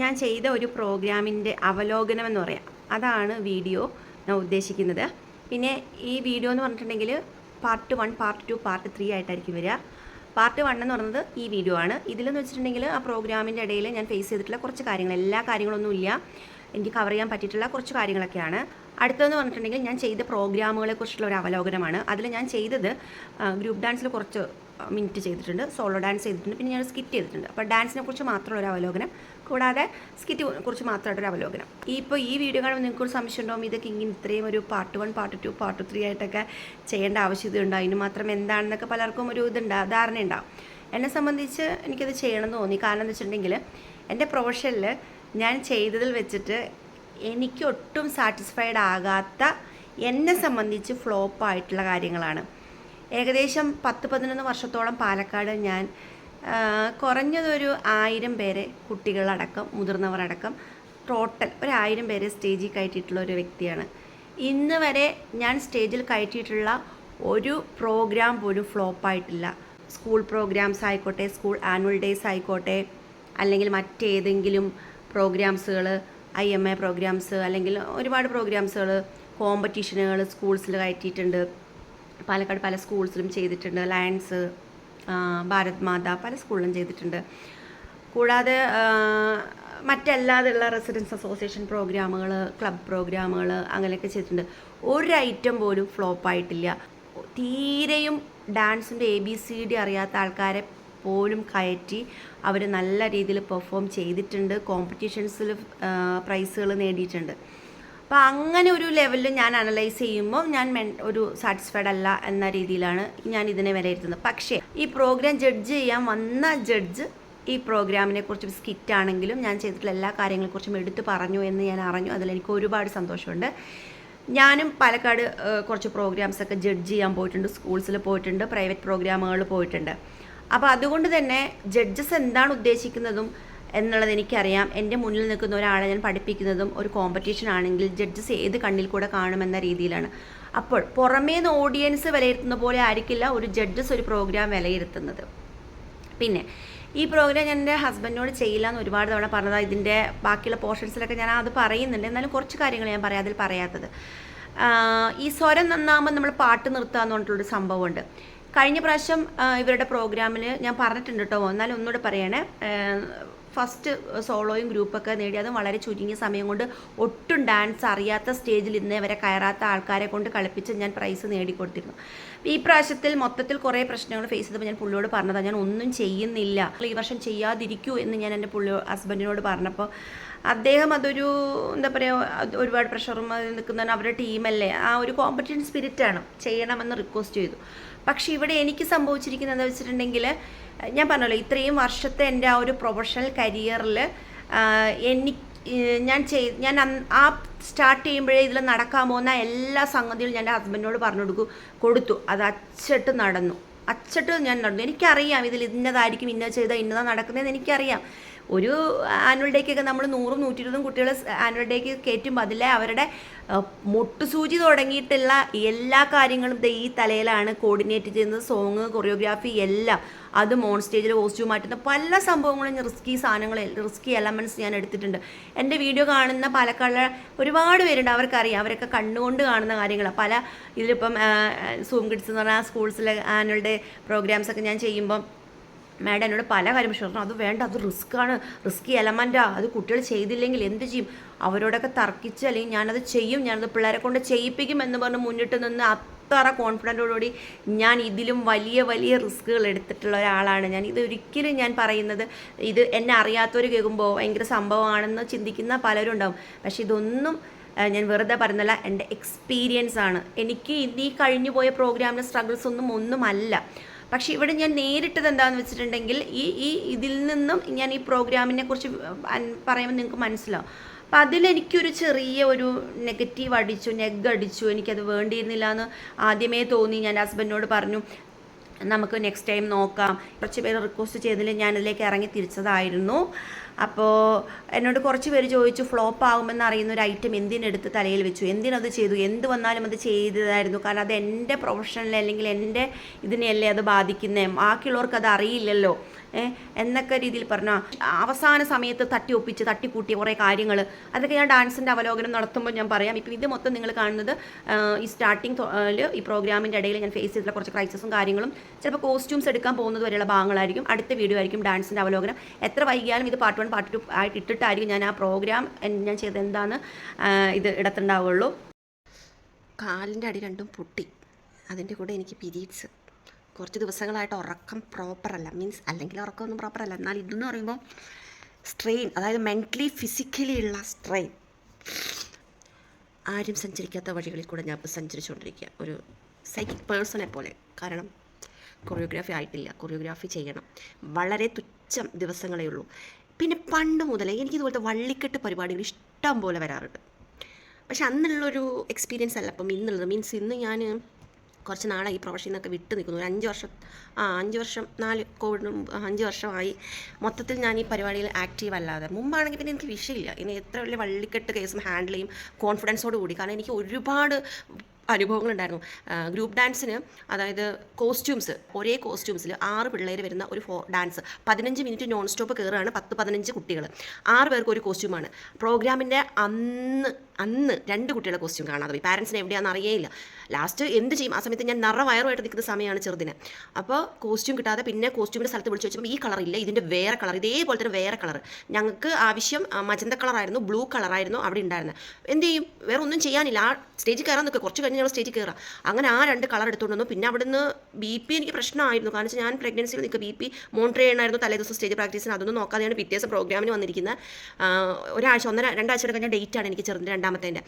ഞാൻ ചെയ്ത ഒരു പ്രോഗ്രാമിന്റെ അവലോകനം എന്ന് പറയാം. അതാണ് വീഡിയോ ഞാൻ ഉദ്ദേശിക്കുന്നത്. പിന്നെ ഈ വീഡിയോ എന്ന് പറഞ്ഞിട്ടുണ്ടെങ്കിൽ part one part two part three ആയിട്ടായിരിക്കും വരിക. പാർട്ട് വൺ എന്ന് പറയുന്നത് ഈ വീഡിയോ ആണ്. ഇതിലെന്ന് വെച്ചിട്ടുണ്ടെങ്കിൽ ആ പ്രോഗ്രാമിന്റെ ഇടയിൽ ഞാൻ ഫേസ് ചെയ്തിട്ടുള്ള കുറച്ച് കാര്യങ്ങൾ എല്ലാ കാര്യങ്ങളൊന്നും ഇല്ല. എനിക്ക് കവർ ചെയ്യാൻ പറ്റിയിട്ടുള്ള കുറച്ച് കാര്യങ്ങളൊക്കെയാണ്. അടുത്തതെന്ന് പറഞ്ഞിട്ടുണ്ടെങ്കിൽ ഞാൻ ചെയ്ത പ്രോഗ്രാമുകളെ കുറിച്ചുള്ള ഒരു അവലോകനമാണ്. അതിൽ ഞാൻ ചെയ്തത് ഗ്രൂപ്പ് ഡാൻസിൽ കുറച്ച് മിനിറ്റ് ചെയ്തിട്ടുണ്ട്. സോളോ ഡാൻസ് ചെയ്തിട്ടുണ്ട്. പിന്നെ ഞാൻ സ്കിറ്റ് ചെയ്തിട്ടുണ്ട്. അപ്പോൾ ഡാൻസിനെ കുറിച്ച് മാത്രമുള്ള ഒരു അവലോകനം കൂടാതെ സ്കിറ്റ് കുറിച്ച് മാത്രമായിട്ടൊരു അവലോകനം. ഈ ഇപ്പോൾ ഈ വീഡിയോ കാണുമ്പോൾ നിങ്ങൾക്ക് ഒരു സംശയം ഉണ്ടാവും ഇതൊക്കെ ഇങ്ങനെ ഇത്രയും ഒരു part one part two part three ആയിട്ടൊക്കെ ചെയ്യേണ്ട ആവശ്യതയുണ്ടോ അതിന് മാത്രം എന്താണെന്നൊക്കെ പലർക്കും ഒരു ഇതുണ്ടാ ധാരണയുണ്ടാവും എന്നെ സംബന്ധിച്ച് എനിക്കത് ചെയ്യണമെന്ന് തോന്നി. കാരണം എന്ന് വെച്ചിട്ടുണ്ടെങ്കിൽ എന്റെ പ്രൊഫഷനിൽ ഞാൻ ചെയ്തതിൽ വെച്ചിട്ട് എനിക്ക് ഒട്ടും സാറ്റിസ്ഫൈഡ് ആകാത്ത എന്നെ സംബന്ധിച്ച് ഫ്ലോപ്പായിട്ടുള്ള കാര്യങ്ങളാണ്. ഏകദേശം പത്ത് പതിനൊന്ന് വർഷത്തോളം പാലക്കാട് ഞാൻ കുറഞ്ഞതൊരു ആയിരം പേരെ കുട്ടികളടക്കം മുതിർന്നവരടക്കം ടോട്ടൽ ഒരു ആയിരം പേരെ സ്റ്റേജിൽ കയറ്റിയിട്ടുള്ള ഒരു വ്യക്തിയാണ്. ഇന്ന് വരെ ഞാൻ സ്റ്റേജിൽ കയറ്റിയിട്ടുള്ള ഒരു പ്രോഗ്രാം പോലും ഫ്ലോപ്പായിട്ടില്ല സ്കൂൾ പ്രോഗ്രാംസ് ആയിക്കോട്ടെ സ്കൂൾ ആനുവൽ ഡേയ്സ് ആയിക്കോട്ടെ അല്ലെങ്കിൽ മറ്റേതെങ്കിലും പ്രോഗ്രാംസുകൾ ഐ എം എ പ്രോഗ്രാംസ് അല്ലെങ്കിൽ ഒരുപാട് പ്രോഗ്രാംസുകൾ കോമ്പറ്റീഷനുകൾ സ്കൂൾസിൽ കയറ്റിയിട്ടുണ്ട്. പാലക്കാട് പല സ്കൂൾസിലും ചെയ്തിട്ടുണ്ട്. ലയൺസ് ഭാരത് മാത പല സ്കൂളിലും ചെയ്തിട്ടുണ്ട്. കൂടാതെ മറ്റല്ലാതെയുള്ള റെസിഡൻസ് അസോസിയേഷൻ പ്രോഗ്രാമുകൾ ക്ലബ് പ്രോഗ്രാമുകൾ അങ്ങനെയൊക്കെ ചെയ്തിട്ടുണ്ട്. ഒരു ഐറ്റം പോലും ഫ്ലോപ്പ് ആയിട്ടില്ല. തീരെയും ഡാൻസിന്റെ എ ബി സി ഡി അറിയാത്ത ആൾക്കാരെ പോലും കയറ്റി അവർ നല്ല രീതിയിൽ പെർഫോം ചെയ്തിട്ടുണ്ട്. കോമ്പറ്റീഷൻസിൽ പ്രൈസുകൾ നേടിയിട്ടുണ്ട്. അപ്പോൾ അങ്ങനെ ഒരു ലെവലിൽ ഞാൻ അനലൈസ് ചെയ്യുമ്പോൾ ഞാൻ ഒരു സാറ്റിസ്ഫൈഡ് അല്ല എന്ന രീതിയിലാണ് ഞാൻ ഇതിനെ വിലയിരുത്തുന്നത് പക്ഷേ ഈ പ്രോഗ്രാം ജഡ്ജ് ചെയ്യാൻ വന്ന ജഡ്ജ് ഈ പ്രോഗ്രാമിനെ കുറിച്ച് സ്കിറ്റ് ആണെങ്കിലും ഞാൻ ചെയ്തിട്ടുള്ള എല്ലാ കാര്യങ്ങളെക്കുറിച്ചും എടുത്തു പറഞ്ഞു എന്ന് ഞാൻ അറിഞ്ഞു. അതിൽ എനിക്ക് ഒരുപാട് സന്തോഷമുണ്ട്. ഞാനും പാലക്കാട് കുറച്ച് പ്രോഗ്രാംസ് ഒക്കെ ജഡ്ജ് ചെയ്യാൻ പോയിട്ടുണ്ട്. സ്കൂൾസിൽ പോയിട്ടുണ്ട് പ്രൈവറ്റ് പ്രോഗ്രാമുകൾ പോയിട്ടുണ്ട്. അപ്പോൾ അതുകൊണ്ട് തന്നെ ജഡ്ജസ് എന്താണ് ഉദ്ദേശിക്കുന്നതും എന്നുള്ളത് എനിക്കറിയാം. എന്റെ മുന്നിൽ നിൽക്കുന്ന ഒരാളെ ഞാൻ പഠിപ്പിക്കുന്നതും ഒരു കോമ്പറ്റീഷൻ ആണെങ്കിൽ ജഡ്ജസ് ഏത് കണ്ണിൽ കൂടെ കാണുമെന്ന രീതിയിലാണ്. അപ്പോൾ പുറമേ നിന്ന് ഓഡിയൻസ് വിലയിരുത്തുന്ന പോലെ ആയിരിക്കില്ല ഒരു ജഡ്ജസ് ഒരു പ്രോഗ്രാം വിലയിരുത്തുന്നത്. പിന്നെ ഈ പ്രോഗ്രാം ഞാൻ എന്റെ ഹസ്ബൻഡിനോട് ചെയ്യില്ല എന്ന് ഒരുപാട് തവണ പറഞ്ഞതാണ് ഇതിന്റെ ബാക്കിയുള്ള പോർഷൻസിലൊക്കെ ഞാൻ അത് പറയുന്നുണ്ട്. എന്നാലും കുറച്ച് കാര്യങ്ങൾ ഞാൻ പറയാം അതിൽ പറയാത്തത്. ഈ സ്വരം നന്നാകുമ്പോൾ നമ്മൾ പാട്ട് നിർത്തുക എന്ന് പറഞ്ഞിട്ടുള്ളൊരു സംഭവമുണ്ട്. കഴിഞ്ഞ പ്രാവശ്യം ഇവരുടെ പ്രോഗ്രാമിൽ ഞാൻ പറഞ്ഞിട്ടുണ്ട് കേട്ടോ. എന്നാലും ഒന്നുകൂടെ പറയണേ. ഫസ്റ്റ് സോളോയും ഗ്രൂപ്പൊക്കെ നേടി. അതും വളരെ ചുരുങ്ങിയ സമയം കൊണ്ട് ഒട്ടും ഡാൻസ് അറിയാത്ത സ്റ്റേജിൽ ഇന്നേ വരെ കയറാത്ത ആൾക്കാരെ കൊണ്ട് കളിപ്പിച്ച് ഞാൻ പ്രൈസ് നേടിക്കൊടുത്തിരുന്നു. ഈ പ്രാവശ്യത്തിൽ മൊത്തത്തിൽ കുറേ പ്രശ്നങ്ങൾ ഫേസ് ചെയ്തപ്പോൾ ഞാൻ പുള്ളിയോട് പറഞ്ഞതാണ് ഞാൻ ഒന്നും ചെയ്യുന്നില്ല. ഈ വർഷം ചെയ്യാതിരിക്കൂ എന്ന് ഞാൻ എന്റെ പുള്ളി ഹസ്ബൻഡിനോട് പറഞ്ഞപ്പോൾ അദ്ദേഹം അതൊരു എന്താ പറയുക ഒരുപാട് പ്രഷറും നിൽക്കുന്ന അവരുടെ ടീമല്ലേ ആ ഒരു കോമ്പറ്റീഷൻ സ്പിരിറ്റാണ് ചെയ്യണമെന്ന് റിക്വസ്റ്റ് ചെയ്തു. പക്ഷേ ഇവിടെ എനിക്ക് സംഭവിച്ചിരിക്കുന്നത് എന്താ വെച്ചിട്ടുണ്ടെങ്കിൽ ഞാൻ പറഞ്ഞല്ലോ ഇത്രയും വർഷത്തെ എന്റെ ആ ഒരു പ്രൊഫഷണൽ കരിയറിൽ എനിക്ക് ഞാൻ ചെയ് ഞാൻ ആ സ്റ്റാർട്ട് ചെയ്യുമ്പോഴേ ഇതിൽ നടക്കാൻ പോകുന്ന എല്ലാ സംഗതികളും ഞാൻ ഹസ്ബൻഡിനോട് പറഞ്ഞു കൊടുക്കും കൊടുത്തു. അത് അച്ചട്ട് നടന്നു. അച്ചട്ട് ഞാൻ നടന്നു. എനിക്കറിയാം ഇതിൽ ഇന്നതായിരിക്കും ഇന്ന ചെയ്താൽ ഇന്നതാ നടക്കുന്നതെന്ന് എനിക്കറിയാം. ഒരു ആനുവൽ ഡേക്കൊക്കെ നമ്മൾ നൂറും നൂറ്റി ഇരുപതും കുട്ടികൾ ആനുവൽ ഡേക്ക് കയറ്റുമ്പോൾ അതിലെ അവരുടെ മുട്ടുസൂചി തുടങ്ങിയിട്ടുള്ള എല്ലാ കാര്യങ്ങളും ഈ തലയിലാണ് കോർഡിനേറ്റ് ചെയ്യുന്നത്. സോങ് കൊറിയോഗ്രാഫി എല്ലാം. അത് മോൺ സ്റ്റേജിൽ കോസ്റ്റ്യൂം മാറ്റുന്ന പല സംഭവങ്ങളും റിസ്കി സാധനങ്ങൾ റിസ്കി എലമെന്റ്സ് ഞാൻ എടുത്തിട്ടുണ്ട്. എന്റെ വീഡിയോ കാണുന്ന പാലക്കാട് ഒരുപാട് പേരുണ്ട്. അവർക്കറിയാം. അവരൊക്കെ കണ്ണുകൊണ്ട് കാണുന്ന കാര്യങ്ങൾ പല ഇതിലിപ്പം സൂം കിഡ്സ് എന്ന് പറഞ്ഞാൽ സ്കൂൾസിലെ ആനുവൽ ഡേ പ്രോഗ്രാംസ് ഒക്കെ ഞാൻ ചെയ്യുമ്പം മാഡം എന്നോട് പല കാര്യം പക്ഷേ പറഞ്ഞു അത് വേണ്ട അത് റിസ്ക് ആണ്. റിസ്കി എലമെന്റാ അത് കുട്ടികൾ ചെയ്തില്ലെങ്കിൽ എന്ത് ചെയ്യും? അവരോടൊക്കെ തർക്കിച്ച് അല്ലെങ്കിൽ ഞാനത് ചെയ്യും ഞാനത് പിള്ളേരെ കൊണ്ട് ചെയ്യിപ്പിക്കും എന്ന് പറഞ്ഞ് മുന്നിട്ട് നിന്ന് അത്ര കോൺഫിഡന്റോടുകൂടി ഞാൻ ഇതിലും വലിയ വലിയ റിസ്കുകൾ എടുത്തിട്ടുള്ള ഒരാളാണ്. ഞാൻ ഇത് ഒരിക്കലും ഞാൻ പറയുന്നത് ഇത് എന്നെ അറിയാത്തവർ കേൾക്കുമ്പോൾ ഭയങ്കര സംഭവമാണെന്ന് ചിന്തിക്കുന്ന പലരും ഉണ്ടാവും. പക്ഷേ ഇതൊന്നും ഞാൻ വെറുതെ പറയുന്നില്ല എന്റെ എക്സ്പീരിയൻസ് ആണ്. എനിക്ക് ഇന്ന് ഈ കഴിഞ്ഞു പോയ പ്രോഗ്രാമിലെ സ്ട്രഗിൾസ് ഒന്നും ഒന്നുമല്ല. പക്ഷേ ഇവിടെ ഞാൻ നേരിട്ടത് എന്താണെന്ന് വെച്ചിട്ടുണ്ടെങ്കിൽ ഈ ഈ ഇതിൽ നിന്നും ഞാൻ ഈ പ്രോഗ്രാമിനെ കുറിച്ച് പറയുമ്പോൾ നിങ്ങൾക്ക് മനസ്സിലാവും. അപ്പം അതിലെനിക്കൊരു ചെറിയ ഒരു നെഗറ്റീവ് അടിച്ചു നെഗ് അടിച്ചു എനിക്കത് വേണ്ടിയിരുന്നില്ല എന്ന് ആദ്യമേ തോന്നി. ഞാൻ ഹസ്ബൻഡിനോട് പറഞ്ഞു നമുക്ക് നെക്സ്റ്റ് ടൈം നോക്കാം. കുറച്ച് പേര് റിക്വസ്റ്റ് ചെയ്തതിൽ ഞാനതിലേക്ക് ഇറങ്ങി തിരിച്ചതായിരുന്നു. അപ്പോൾ എന്നോട് കുറച്ച് പേര് ചോദിച്ചു ഫ്ലോപ്പ് ആകുമെന്ന് അറിയുന്ന ഒരു ഐറ്റം എന്തിനെടുത്ത് തലയിൽ വെച്ചു? എന്തിനത് ചെയ്തു? എന്ത് വന്നാലും അത് ചെയ്തതായിരുന്നു? കാരണം അത് എന്റെ പ്രൊഫഷണൽ അല്ലെങ്കിൽ എന്റെ ഇതിനെയല്ലേ അത് ബാധിക്കുന്നത് ബാക്കിയുള്ളവർക്ക് അത് അറിയില്ലല്ലോ. എന്നൊക്കെ രീതിയിൽ പറഞ്ഞ. അവസാന സമയത്ത് തട്ടി ഒപ്പിച്ച് തട്ടിക്കൂട്ടിയ കുറേ കാര്യങ്ങൾ അതൊക്കെ ഞാൻ ഡാൻസിന്റെ അവലോകനം നടത്തുമ്പോൾ ഞാൻ പറയാം. ഇപ്പം ഇത് മൊത്തം നിങ്ങൾ കാണുന്നത് ഈ സ്റ്റാർട്ടിങ് ഈ പ്രോഗ്രാമിന്റെ ഇടയിൽ ഞാൻ ഫേസ് ചെയ്തിട്ടുള്ള കുറച്ച് ക്രൈസിസും കാര്യങ്ങളും ചിലപ്പോൾ കോസ്റ്റ്യൂംസ് എടുക്കാൻ പോകുന്നത് വരെയുള്ള ഭാഗങ്ങളായിരിക്കും. അടുത്ത വീഡിയോ ആയിരിക്കും ഡാൻസിന്റെ അവലോകനം. എത്ര വൈകിയാലും ഇത് പാർട്ട് വൺ പാർട്ട് ടു ആയിട്ട് ഇട്ടിട്ടായിരിക്കും ഞാൻ ആ പ്രോഗ്രാം ഞാൻ ചെയ്തത്. എന്താന്ന് ആ, ഇത് ഇടത്തുണ്ടാവുള്ളൂ. കാലിന്റെ അടി രണ്ടും പൊട്ടി. അതിന്റെ കൂടെ എനിക്ക് പീരീഡ്സ്. കുറച്ച് ദിവസങ്ങളായിട്ട് ഉറക്കം പ്രോപ്പറല്ല മീൻസ് അല്ലെങ്കിൽ ഉറക്കമൊന്നും പ്രോപ്പറല്ല എന്നാൽ ഇതെന്ന് പറയുമ്പോൾ സ്ട്രെയിൻ അതായത് മെന്റലി ഫിസിക്കലി ഉള്ള സ്ട്രെയിൻ ആരും സഞ്ചരിക്കാത്ത വഴികളിൽ കൂടെ ഞാൻ ഇപ്പോൾ സഞ്ചരിച്ചുകൊണ്ടിരിക്കുക. ഒരു സൈക്കിക് പേഴ്സണെ പോലെ കാരണം കൊറിയോഗ്രാഫി ആയിട്ടില്ല. കൊറിയോഗ്രാഫി ചെയ്യണം. വളരെ തുച്ഛം ദിവസങ്ങളേ ഉള്ളൂ. പിന്നെ പണ്ട് മുതലേ എനിക്കിതുപോലത്തെ വള്ളിക്കെട്ട് പരിപാടികൾ ഇഷ്ടം പോലെ വരാറുണ്ട്. പക്ഷെ അന്നുള്ളൊരു എക്സ്പീരിയൻസ് അല്ല. അപ്പം ഇന്നുള്ളത്. മീൻസ് ഇന്ന് ഞാൻ കുറച്ച് നാളായി ഈ പ്രൊഫഷനിൽ നിന്നൊക്കെ വിട്ട് നിൽക്കുന്നു. ഒരു അഞ്ച് വർഷം ആ അഞ്ച് വർഷം നാല് കോവിഡിന് അഞ്ച് വർഷമായി മൊത്തത്തിൽ ഞാൻ ഈ പരിപാടിയിൽ ആക്റ്റീവ് അല്ലാതെ. മുമ്പാണെങ്കിൽ പിന്നെ എനിക്ക് വിഷയമില്ല. ഇനി എത്ര വലിയ വള്ളിക്കെട്ട് കേസും ഹാൻഡിൽ ചെയ്യും കോൺഫിഡൻസോട് കൂടി. കാരണം എനിക്ക് ഒരുപാട് അനുഭവങ്ങളുണ്ടായിരുന്നു. ഗ്രൂപ്പ് ഡാൻസിന് അതായത് കോസ്റ്റ്യൂംസ് ഒരേ കോസ്റ്റ്യൂംസിൽ ആറ് പിള്ളേർ വരുന്ന ഒരു ഫോ ഡാൻസ്. പതിനഞ്ച് മിനിറ്റ് നോൺ സ്റ്റോപ്പ് കയറുകയാണ് പത്ത് പതിനഞ്ച് കുട്ടികൾ ആറ് പേർക്ക് ഒരു കോസ്റ്റ്യൂമാണ്. പ്രോഗ്രാമിന്റെ അന്ന് അന്ന് രണ്ട് കുട്ടികളെ കോസ്റ്റ്യൂം കാണാതെ പോയി പാരൻസിന് എവിടെയാണെന്ന് അറിയേയില്ല. ലാസ്റ്റ് എന്ത് ചെയ്യും? ആ സമയത്ത് ഞാൻ നിറ വയറുമായിട്ട് നിൽക്കുന്ന സമയമാണ് ചെറുതിന്. അപ്പോൾ കോസ്റ്റ്യൂം കിട്ടാതെ പിന്നെ കോസ്റ്റ്യൂമിന്റെ സ്ഥലത്ത് വിളിച്ച് വെച്ചപ്പോൾ ഈ കളർ ഇല്ല. ഇതിന്റെ വേറെ കളർ ഇതേപോലെ തന്നെ വേറെ കളർ. ഞങ്ങൾക്ക് ആവശ്യം മജന്ത കളറായിരുന്നു ബ്ലൂ കളറായിരുന്നു അവിടെ ഉണ്ടായിരുന്നത് എന്ത് ചെയ്യും? വേറെ ഒന്നും ചെയ്യാനില്ല. ആ സ്റ്റേജിൽ കയറാൻ നിൽക്കുക കുറച്ച് കഴിഞ്ഞ് ഞങ്ങൾ സ്റ്റേജിൽ കയറാം അങ്ങനെ ആ രണ്ട് കളർ എടുത്തുകൊണ്ട് വന്നു. പിന്നെ അവിടുന്ന് ബി പി എനിക്ക് പ്രശ്നമായിരുന്നു. കാരണം വെച്ചാൽ ഞാൻ പ്രഗ്നൻസിയിൽ നിൽക്കുക ബി പി മോണിറ്റർ ചെയ്യണമായിരുന്നു തലേ ദിവസം സ്റ്റേജ് പ്രാക്ടീസിന് അതൊന്നും നോക്കാതെയാണ് പിറ്റേ ദിവസം പ്രോഗ്രാമിന് വന്നിരിക്കുന്നത് ഒരാഴ്ച ഒന്നര രണ്ടാഴ്ച കഴിഞ്ഞ ഡേറ്റാണ് എനിക്ക് ചെറുതിന്റെ രണ്ടാമത്തേന്റെ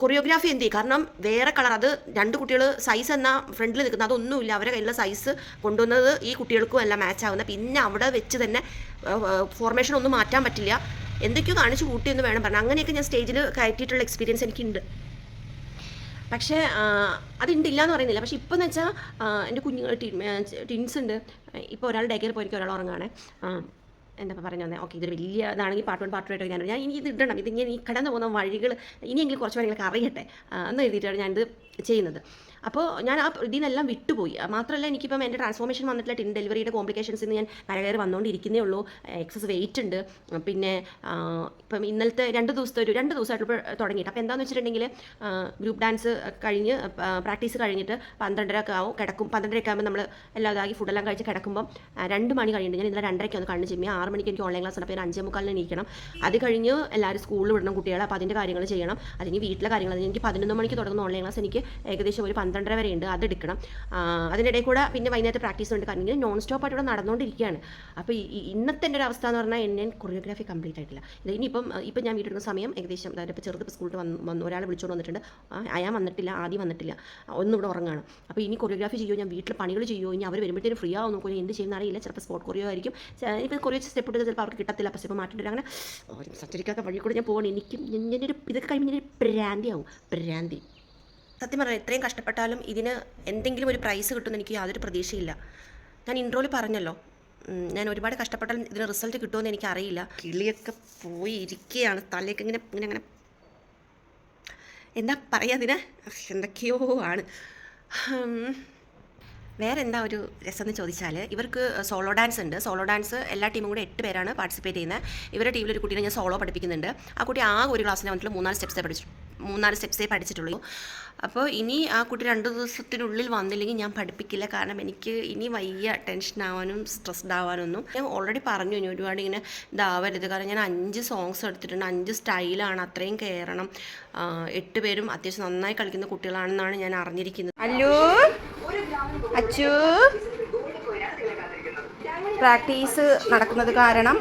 കൊറിയോഗ്രാഫി എന്ത് ചെയ്യും? കാരണം വേറെ കളർ അത് രണ്ട് കുട്ടികൾ സൈസ് എന്ന ഫ്രണ്ടിൽ നിൽക്കുന്നത്. അതൊന്നുമില്ല. അവരെ കയ്യിലുള്ള സൈസ് കൊണ്ടുവന്നത് ഈ കുട്ടികൾക്കും എല്ലാം മാച്ച് ആവുന്നത് പിന്നെ അവിടെ വെച്ച് തന്നെ ഫോർമേഷൻ ഒന്നും മാറ്റാൻ പറ്റില്ല. എന്തൊക്കെയോ കാണിച്ച് കൂട്ടിയെന്ന് വേണം പറഞ്ഞാൽ അങ്ങനെയൊക്കെ ഞാൻ സ്റ്റേജിൽ കയറ്റിയിട്ടുള്ള എക്സ്പീരിയൻസ് എനിക്കുണ്ട്. പക്ഷേ അതുണ്ടില്ല എന്ന് പറയുന്നില്ല. പക്ഷേ ഇപ്പോൾ എന്ന് വെച്ചാൽ എന്റെ കുഞ്ഞുങ്ങൾ ടിൻസ് ഉണ്ട്. ഇപ്പോൾ ഒരാൾ ഡേ പോയിരിക്കും ഒരാൾ ഉറങ്ങാണ്. എന്താ പറഞ്ഞു തന്നെ ഓക്കെ ഇതൊരു വലിയ ഇതാണെങ്കിൽ പാർട്ട് വൺ പാർട്ട് ടു ആയിട്ട് ഞാൻ ഞാൻ ഇനി ഇത് ഇടണം. ഇതിങ്ങനെ ഈ കടന്നു പോകുന്ന വഴികൾ ഇനിയെങ്കിലും കുറച്ച് വഴികളൊക്കെ അറിയട്ടെ. എന്ന് എഴുതിയിട്ടാണ് ഞാനിത് ചെയ്യുന്നത്. അപ്പോൾ ഞാൻ ആ ഇതിനെല്ലാം വിട്ടുപോയി. മാത്രമല്ല എനിക്കിപ്പം എന്റെ ട്രാൻസ്ഫോർമേഷൻ വന്നിട്ടില്ല ടിൻ ഡെലിവറിയുടെ കോംപ്ലിക്കേഷൻസ് ഇന്ന് ഞാൻ കരകയറി വന്നുകൊണ്ടിരിക്കുന്നേ ഉള്ളൂ. എക്സസ് വെയിറ്റ് ഉണ്ട്. പിന്നെ ഇപ്പം ഇന്നലത്തെ രണ്ട് ദിവസത്തെ ഒരു രണ്ട് ദിവസമായിട്ട് തുടങ്ങിയിട്ട്. അപ്പോൾ എന്താണെന്ന് വെച്ചിട്ടുണ്ടെങ്കിൽ ഗ്രൂപ്പ് ഡാൻസ് കഴിഞ്ഞ് പ്രാക്ടീസ് കഴിഞ്ഞിട്ട് പന്ത്രണ്ടര ഒക്കെ ആവും കിടക്കും. പന്ത്രണ്ടരയൊക്കെ ആകുമ്പോൾ നമ്മൾ എല്ലാം ഇതാക്കി ഫുഡെല്ലാം കഴിച്ച് കിടക്കുമ്പോൾ രണ്ട് മണി കഴിഞ്ഞിട്ട് ഞാൻ ഇന്നലെ രണ്ടരയ്ക്ക് ഒന്ന് കണ്ണ് ചെമ്മി. ആറ് മണിക്ക് എനിക്ക് ഓൺലൈൻ ക്ലാസ് ഉണ്ട്. അപ്പോൾ ഞാൻ അഞ്ചേ മുക്കാലിന് എണീക്കണം. അത് കഴിഞ്ഞ് എല്ലാവരും സ്കൂളിൽ വിടണം കുട്ടികളെ. അപ്പോൾ അതിന്റെ കാര്യങ്ങൾ ചെയ്യണം. അതിന് വീട്ടിലെ കാര്യങ്ങൾ. എനിക്ക് പതിനൊന്ന് മണിക്ക് തുടങ്ങുന്ന ഓൺലൈൻ ക്ലാസ് എനിക്ക് ഏകദേശം ഒരു പന്ത്രണ്ടര വരെ ഉണ്ട് അതെടുക്കണം അതിനിടയിൽ കൂടെ പിന്നെ വൈകുന്നേരത്തെ പ്രാക്ടീസ് ഉണ്ട്. കാരണം ഇങ്ങനെ നോൺ സ്റ്റോപ്പ് ആയിട്ട് ഇവിടെ നടന്നുകൊണ്ടിരിക്കുകയാണ് അപ്പോൾ ഇന്നത്തെ എന്റെ ഒരു അവസ്ഥ എന്ന് പറഞ്ഞാൽ എന്നെ കൊറിയോഗ്രാഫി കംപ്ലീറ്റ് ആയിട്ടില്ല. ഇനി ഇനിയിപ്പം ഇപ്പം ഞാൻ വീട്ടിൽ സമയം ഏകദേശം അതായത് ഇപ്പോൾ ചെറുത് സ്കൂളിൽ വന്ന് വന്ന് ഒരാൾ വിളിച്ചുകൊണ്ട് വന്നിട്ടുണ്ട്. ഞാൻ അയാൾ വന്നിട്ടില്ല ആദ്യം വന്നിട്ടില്ല. ഒന്നും ഇവിടെ ഉറങ്ങാണ്. അപ്പോൾ ഇനി കൊറിയോഗ്രാഫി ചെയ്യുമോ ഞാൻ വീട്ടിൽ പണികൾ ചെയ്യുമോ ഇനി അവർ വരുമ്പോഴത്തേനും ഫ്രീ ആവും നോക്കുമോ എന്ത് ചെയ്യുന്ന അറിയില്ല. ചിലപ്പോൾ സ്പോട്ട് കൊറിയോ ആയിരിക്കും. ഇപ്പോൾ കൊറിയോ സ്റ്റെപ്പ് എടുത്ത് ചിലപ്പോൾ അവർക്ക് കിട്ടത്തില്ല അപ്പോൾ ഇപ്പോൾ മാറ്റിട്ട് അങ്ങനെ സഞ്ചരിക്കാത്ത വഴി കൂടെ ഞാൻ പോകണം എനിക്കും ഞാൻ- ഒരു ഇതൊക്കെ കഴിയുമ്പോൾ ഞാനൊരു പ്രാന്തിയാവും. പ്രാന്തി. സത്യം പറഞ്ഞാൽ എത്രയും കഷ്ടപ്പെട്ടാലും ഇതിന് എന്തെങ്കിലും ഒരു പ്രൈസ് കിട്ടുമെന്ന് എനിക്ക് യാതൊരു പ്രതീക്ഷയില്ല. ഞാൻ ഇൻട്രോയിൽ പറഞ്ഞല്ലോ. ഞാൻ ഒരുപാട് കഷ്ടപ്പെട്ടാലും ഇതിന് റിസൾട്ട് കിട്ടുമെന്ന് എനിക്ക് അറിയില്ല കിളിയൊക്കെ പോയി ഇരിക്കുകയാണ് തലയൊക്കെ ഇങ്ങനെ ഇങ്ങനെ അങ്ങനെ എന്താ പറയുക അതിന്? എന്തൊക്കെയോ ആണ്. വേറെ എന്താ ഒരു രസം എന്ന് ചോദിച്ചാൽ ഇവർക്ക് സോളോ ഡാൻസ് ഉണ്ട്. സോളോ ഡാൻസ് എല്ലാ ടീമും കൂടെ എട്ട് പേരാണ് പാർട്ടിസിപ്പേറ്റ് ചെയ്യുന്നത് ഇവരുടെ ടീമിൽ ഒരു കുട്ടീനെ ഞാൻ സോളോ പഠിപ്പിക്കുന്നുണ്ട്. ആ കുട്ടി ആ ഒരു ക്ലാസ്സിന് വന്നിട്ട് മൂന്നാൽ സ്റ്റെപ്സേ പഠിച്ചു. മൂന്നാൽ സ്റ്റെപ്സേ പഠിച്ചിട്ടുള്ളൂ. അപ്പോൾ ഇനി ആ കുട്ടി രണ്ട് ദിവസത്തിനുള്ളിൽ വന്നില്ലെങ്കിൽ ഞാൻ പഠിപ്പിക്കില്ല. കാരണം എനിക്ക് ഇനി വയ്യ ടെൻഷൻ ആവാനും സ്ട്രെസ്ഡ് ആവാനൊന്നും. ഞാൻ ഓൾറെഡി പറഞ്ഞു ഇനി ഒരുപാട് ഇങ്ങനെ ഇതാവരുത്. കാരണം ഞാൻ അഞ്ച് സോങ്സ് എടുത്തിട്ടുണ്ട്. അഞ്ച് സ്റ്റൈലാണ് അത്രയും കയറണം എട്ട് പേരും അത്യാവശ്യം നന്നായി കളിക്കുന്ന കുട്ടികളാണെന്നാണ് ഞാൻ അറിഞ്ഞിരിക്കുന്നത്. അല്ലോ? അച്ചു? പ്രാക്ടീസ് നടക്കുന്നത് കാരണം?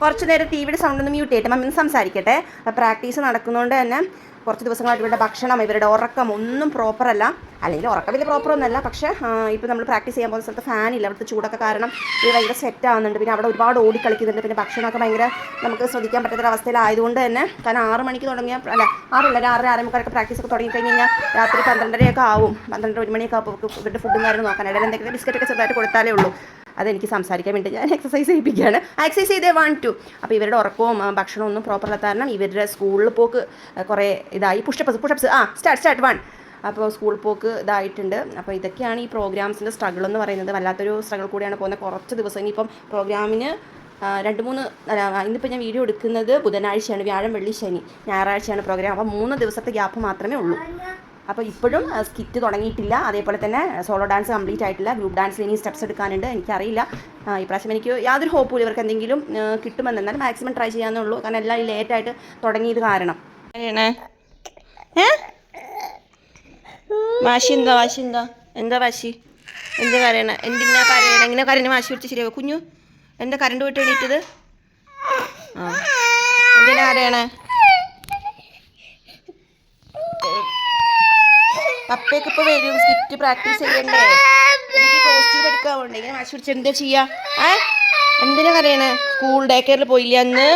കുറച്ച് നേരം ടി വിയുടെ സൗണ്ട് ഒന്ന് മ്യൂട്ട് ചെയ്യട്ടെ. മമ്മി ഒന്ന് സംസാരിക്കട്ടെ. പ്രാക്ടീസ് നടക്കുന്നതുകൊണ്ട് തന്നെ കുറച്ച് ദിവസങ്ങളായിട്ട് ഇവരുടെ ഭക്ഷണം ഇവരുടെ ഉറക്കം ഒന്നും പ്രോപ്പറല്ല അല്ലെങ്കിൽ ഉറക്കം വലിയ പ്രോപ്പർ ഒന്നല്ല പക്ഷേ ഇപ്പോൾ നമ്മൾ പ്രാക്ടീസ് ചെയ്യാൻ പോകുന്ന സ്ഥലത്ത് ഫാനില്ല അവിടുത്തെ ചൂടൊക്കെ കാരണം ഇത് ഭയങ്കര സെറ്റ് ആവുന്നുണ്ട്. പിന്നെ അവിടെ ഒരുപാട് ഓടിക്കളിക്കുന്നുണ്ട്. പിന്നെ ഭക്ഷണമൊക്കെ ഭയങ്കര നമുക്ക് ശ്രദ്ധിക്കാൻ പറ്റാത്ത അവസ്ഥയിലായതുകൊണ്ട് തന്നെ കാരണം ആറ് മണിക്ക് തുടങ്ങിയ അല്ല ആറില്ല ഒരു ആറ് ആറ് മുക്കാലൊക്കെ പ്രാക്ടീസ് ഒക്കെ തുടങ്ങി കഴിഞ്ഞ് കഴിഞ്ഞാൽ രാത്രി പന്ത്രണ്ടരയൊക്കെ ആവും. പന്ത്രണ്ട് ഒരു മണിയൊക്കെ ആവുമ്പോൾ ഇവരുടെ ഫുഡും കാര്യം നോക്കാൻ ഇടയിൽ എന്തെങ്കിലും ബിസ്ക്കറ്റൊക്കെ ചെറുതായിട്ട് കൊടുത്താലേ ഉള്ളൂ. അതെനിക്ക് സംസാരിക്കാൻ വേണ്ടി ഞാൻ എക്സസൈസ് ചെയ്യിപ്പിക്കുകയാണ്. എക്സസൈസ് ചെയ്തേ വൺ ടു അപ്പോൾ ഇവരുടെ ഉറക്കവും ആ, ഭക്ഷണവും ഒന്നും പ്രോപ്പർ കാരണം ഇവരുടെ സ്കൂളിൽ പോക്ക് കുറേ ഇതായി. പുഷപ്സ് പുഷപ്സ് ആ സ്റ്റാർട്ട് സ്റ്റാർട്ട് വൺ അപ്പോൾ സ്കൂൾ പോക്ക് ഇതായിട്ടുണ്ട്. അപ്പോൾ ഇതൊക്കെയാണ് ഈ പ്രോഗ്രാംസിന്റെ സ്ട്രഗിൾ എന്ന് പറയുന്നത്. വല്ലാത്തൊരു സ്ട്രഗിൾ കൂടിയാണ് പോകുന്നത്. കുറച്ച് ദിവസം ഇനിയിപ്പം പ്രോഗ്രാമിന് രണ്ട് മൂന്ന് ഇന്നിപ്പോൾ ഞാൻ വീഡിയോ എടുക്കുന്നത് ബുധനാഴ്ചയാണ്. വ്യാഴം വെള്ളി ശനി ഞായറാഴ്ചയാണ് പ്രോഗ്രാം അപ്പോൾ മൂന്ന് ദിവസത്തെ ഗ്യാപ്പ് മാത്രമേ ഉള്ളൂ. അപ്പോൾ ഇപ്പോഴും സ്കിറ്റ് തുടങ്ങിയിട്ടില്ല. അതേപോലെ തന്നെ സോളോ ഡാൻസ് കംപ്ലീറ്റ് ആയിട്ടില്ല. ഗ്രൂപ്പ് ഡാൻസിൽ ഇനി സ്റ്റെപ്സ് എടുക്കാനുണ്ട്. എനിക്കറിയില്ല. ഇപ്രാവശ്യം എനിക്ക് യാതൊരു ഹോപ്പും ഇവർക്ക് എന്തെങ്കിലും കിട്ടുമെന്ന്. എന്നാലും മാക്സിമം ട്രൈ ചെയ്യാന്നേ ഉള്ളൂ. കാരണം എല്ലാം ലേറ്റ് ആയിട്ട് തുടങ്ങിയത് കാരണം. വാശി എന്താ? വാശി എന്താ? എന്താ വാശി? എന്താ കരയണ എന്തിനാ കരയണ എങ്ങനെ കരയണ വാശി പിടിച്ച് ശരിയാവും? കുഞ്ഞു എന്താ കരണ്ട് പോയിട്ട് എണീറ്റത്? ആ. എന്തിനാ കരയണേ? പപ്പയൊക്കെ ഇപ്പൊ വരും സ്കിറ്റ് പ്രാക്ടീസ് ചെയ്യണ്ടേ? എനിക്ക് കോസ്റ്റ്യൂം എടുക്കാൻ പോണ്ടേ ഇങ്ങനെ പിടിച്ച് എന്താ ചെയ്യാ? ഏ? എന്തിനാ പറയണേ? സ്കൂൾ ഡേ കെയറിൽ പോയില്ല അന്ന്.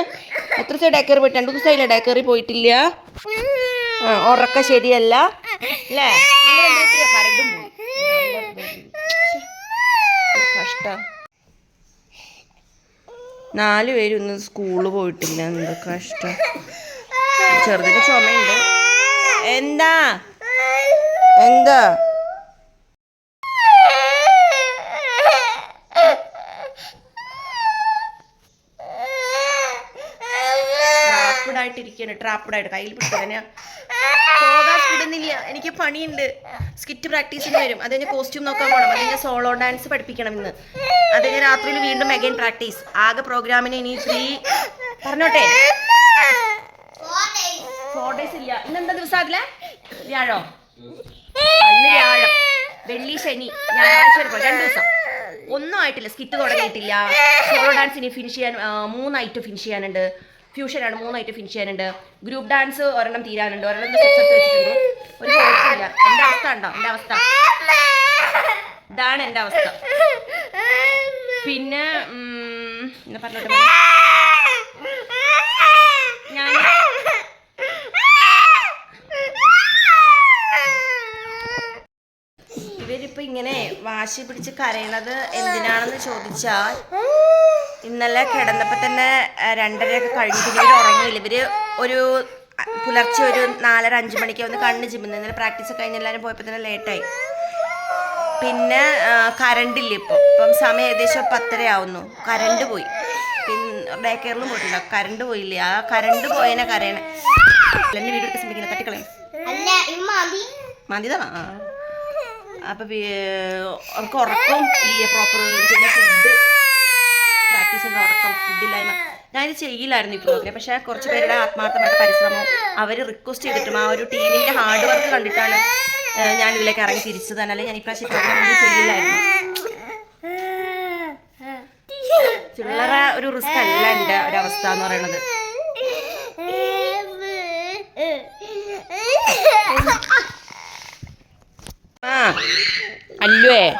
എത്ര ദിവസം ഡേ കെയർ പോയിട്ട്? രണ്ടു ദിവസമായില്ല ഡേ കെയറിൽ പോയിട്ടില്ല? ആ ഉറക്ക ശരിയല്ല. അല്ലേ? പേരും ഇന്ന് സ്കൂളിൽ പോയിട്ടില്ല. എന്തൊക്കെ കഷ്ടം. ചെറുതിന് ചുമയുണ്ട്. എന്താ? എന്താ? ട്രാപ്പിഡായിട്ടിരിക്കുകയാണ് ട്രാപ്പിഡായിട്ട് കയ്യിൽ പിടിക്കാൻ പോകാൻ വിടുന്നില്ല എനിക്ക് പണിയുണ്ട്. സ്കിറ്റ് പ്രാക്ടീസിന് വരും. അത് കഴിഞ്ഞ് കോസ്റ്റ്യൂം നോക്കാൻ പോകണം അത് കഴിഞ്ഞ് സോളോ ഡാൻസ് പഠിപ്പിക്കണം ഇന്ന്. അത് കഴിഞ്ഞ് രാത്രിയിൽ വീണ്ടും അഗൈൻ പ്രാക്ടീസ് ആകെ പ്രോഗ്രാമിന് ഇനി ത്രീ പറഞ്ഞോട്ടെ? ഫോർ ഡേയ്സ് ഇല്ല. ഇന്ന് എന്താ ദിവസം അതിലെ? വ്യാഴോ ഇന്ന് വ്യാഴം. വെള്ളി ശനി ഞായറാഴ്ച വരെ രണ്ടു ദിവസം. ഒന്നും ആയിട്ടില്ല. സ്കിറ്റ് തുടങ്ങിയിട്ടില്ല. സോളോ ഡാൻസ് ഇനി ഫിനിഷ് ചെയ്യാൻ മൂന്ന് ഫിനിഷ് ചെയ്യാനുണ്ട്. ഫ്യൂഷനാണ് മൂന്ന് ഐറ്റം ഫിനിഷ് ചെയ്യാനുണ്ട്. ഗ്രൂപ്പ് ഡാൻസ് ഒരെണ്ണം തീരാനുണ്ട്. ഒരെണ്ണം വെച്ചിട്ടുണ്ട്. ഒരു അവസ്ഥ ഉണ്ടോ എന്റെ അവസ്ഥ. ഇതാണ് എന്റെ അവസ്ഥ. പിന്നെ എന്താ പറഞ്ഞോട്ടെ? ഞാൻ ഇവരിപ്പോ ഇങ്ങനെ വാശി പിടിച്ച് കരയണത് എന്തിനാണെന്ന് ചോദിച്ചാൽ ഇന്നലെ കിടന്നപ്പോ തന്നെ രണ്ടരയൊക്കെ കഴിഞ്ഞിട്ട് ഇവർ ഉറങ്ങിയില്ല. ഇവർ ഒരു പുലർച്ചെ ഒരു നാലര അഞ്ച് മണിക്ക് ഒന്ന് കണ്ണ് ചിമ്മുന്നത് ഇന്നലെ പ്രാക്ടീസ് കഴിഞ്ഞ് എല്ലാവരും പോയപ്പോൾ തന്നെ ലേറ്റായി പിന്നെ കരണ്ടില്ല ഇപ്പോൾ ഇപ്പം. സമയം ഏകദേശം പത്തര ആവുന്നു. കരണ്ട് പോയി. പിന്നെ ഡേ കെയറിലും പോയിട്ടില്ല. കരണ്ട് പോയില്ലേ? ആ കരണ്ട് പോയതിനെ കരയണേ. വീട് തട്ടിക്കളയും. അല്ല ഇമ്മാതി മതിതാ ആ. അപ്പം അവർക്ക് ഉറക്കം ഇല്ല പ്രോപ്പർ പിന്നെ ഫുഡ് പ്രാക്ടീസ് ചെയ്യുന്ന ഉറക്കം ഫുഡില്ലായ്മ ഞാനിത് ചെയ്യില്ലായിരുന്നു ഈ പ്രോഗ്രാം പക്ഷേ കുറച്ച് പേരുടെ ആത്മാർത്ഥമായിട്ട് പരിശ്രമം അവർ റിക്വസ്റ്റ് ചെയ്തിട്ടും ആ ഒരു ടീമിന്റെ ഹാർഡ് വർക്ക് കണ്ടിട്ടാണ് ഞാൻ ഇതിലേക്ക് ഇറങ്ങി തിരിച്ചത് അല്ലെങ്കിൽ ഞാൻ ഇപ്രാവശ്യം പ്രോഗ്രാം ചെയ്യില്ലായിരുന്നു ചില്ലറ ഒരു റിസ്ക് അല്ല എന്റെ ഒരവസ്ഥ എന്ന് പറയുന്നത് ആ. അല്ലുവേ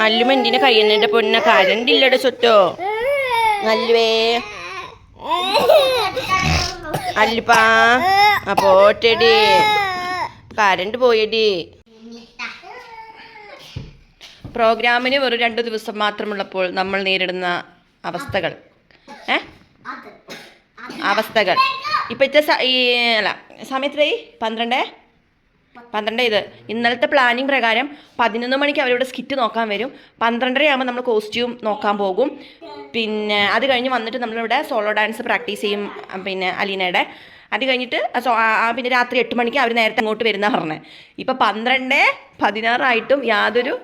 അല്ലുമ എന്തിനാ കഴിയുന്നതിന്റെ പൊന്ന കരണ്ട് ഇല്ലടെ സ്വത്തോ? അല്ലുവേ. അല്ലുപ്പാ പോട്ടെടി. കരണ്ട് പോയടി. പ്രോഗ്രാമിന് വെറും രണ്ട് ദിവസം മാത്രമുള്ളപ്പോൾ നമ്മൾ നേരിടുന്ന അവസ്ഥകൾ. ഏ? അവസ്ഥകൾ. ഇപ്പോഴത്തെ ഈ അല്ല സമയത്രേ പന്ത്രണ്ട്? പന്ത്രണ്ട് ഇത്. ഇന്നലത്തെ പ്ലാനിങ് പ്രകാരം പതിനൊന്ന് മണിക്ക് അവരിവിടെ സ്കിറ്റ് നോക്കാൻ വരും. പന്ത്രണ്ടരയാകുമ്പോൾ നമ്മൾ കോസ്റ്റ്യൂം നോക്കാൻ പോകും. പിന്നെ അത് കഴിഞ്ഞ് വന്നിട്ട് നമ്മളിവിടെ സോളോ ഡാൻസ് പ്രാക്ടീസ് ചെയ്യും പിന്നെ അലീനയുടെ. അത് കഴിഞ്ഞിട്ട് പിന്നെ രാത്രി എട്ട് മണിക്ക് അവർ നേരത്തെ അങ്ങോട്ട് വരുന്ന പറഞ്ഞത് ഇപ്പം പന്ത്രണ്ട് പതിനാറായിട്ടും യാതൊരു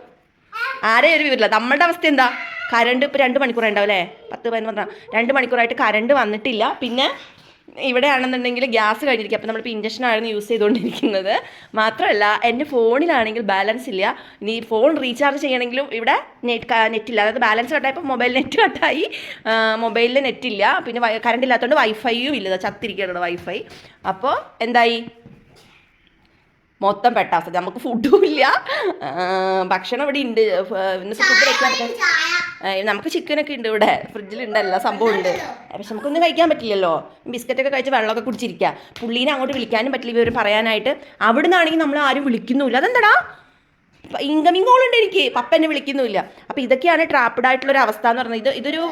ആരെയും ഒരു വിവരമില്ല. നമ്മളുടെ അവസ്ഥ എന്താ? കരണ്ട് ഇപ്പോൾ രണ്ട് മണിക്കൂർ ഉണ്ടാവും അല്ലേ? പത്ത് പതിനൊന്ന് രണ്ട് മണിക്കൂറായിട്ട് കരണ്ട് വന്നിട്ടില്ല. പിന്നെ ഇവിടെ ആണെന്നുണ്ടെങ്കിൽ ഗ്യാസ് കഴിഞ്ഞിരിക്കും അപ്പോൾ നമ്മളിപ്പോൾ ഇൻഡക്ഷനായിരുന്നു യൂസ് ചെയ്തുകൊണ്ടിരിക്കുന്നത്. മാത്രമല്ല എന്റെ ഫോണിലാണെങ്കിൽ ബാലൻസ് ഇല്ല. ഇനി ഫോൺ റീചാർജ് ചെയ്യണമെങ്കിലും ഇവിടെ നെറ്റ് നെറ്റില്ല അതായത് ബാലൻസ് കട്ടായപ്പോൾ മൊബൈൽ നെറ്റ് കട്ടായി. മൊബൈലിൽ നെറ്റില്ല പിന്നെ കറണ്ട് ഇല്ലാത്തതുകൊണ്ട് വൈഫൈയും ഇല്ല. ചത്തിരിക്കുകയാണ് വൈഫൈ അപ്പോൾ എന്തായി? മൊത്തം പെട്ട അവസ്ഥ. നമുക്ക് ഫുഡും ഇല്ല. ഭക്ഷണം ഇവിടെ ഉണ്ട് നമുക്ക് ചിക്കനൊക്കെ ഉണ്ട് ഇവിടെ. ഫ്രിഡ്ജിലുണ്ട് എല്ലാ സംഭവം ഉണ്ട്? പക്ഷെ നമുക്കൊന്നും കഴിക്കാൻ പറ്റില്ലല്ലോ. ബിസ്ക്കറ്റൊക്കെ കഴിച്ച് വെള്ളമൊക്കെ കുടിച്ചിരിക്കുക പുള്ളീനെ അങ്ങോട്ട് വിളിക്കാനും പറ്റില്ല ഇവർ പറയാനായിട്ട്. അവിടെ നിന്നാണെങ്കിൽ നമ്മൾ ആരും വിളിക്കുന്നുമില്ല. അതെന്താടാ? ഇൻകമിങ് കോൾ ഉണ്ട് എനിക്ക്. പപ്പ എന്നെ വിളിക്കുന്നുമില്ല. അപ്പോൾ ഇതൊക്കെയാണ് ട്രാപ്പിഡ് ആയിട്ടുള്ള ഒരു അവസ്ഥ എന്ന് പറഞ്ഞത് ഇത് ഇതൊരു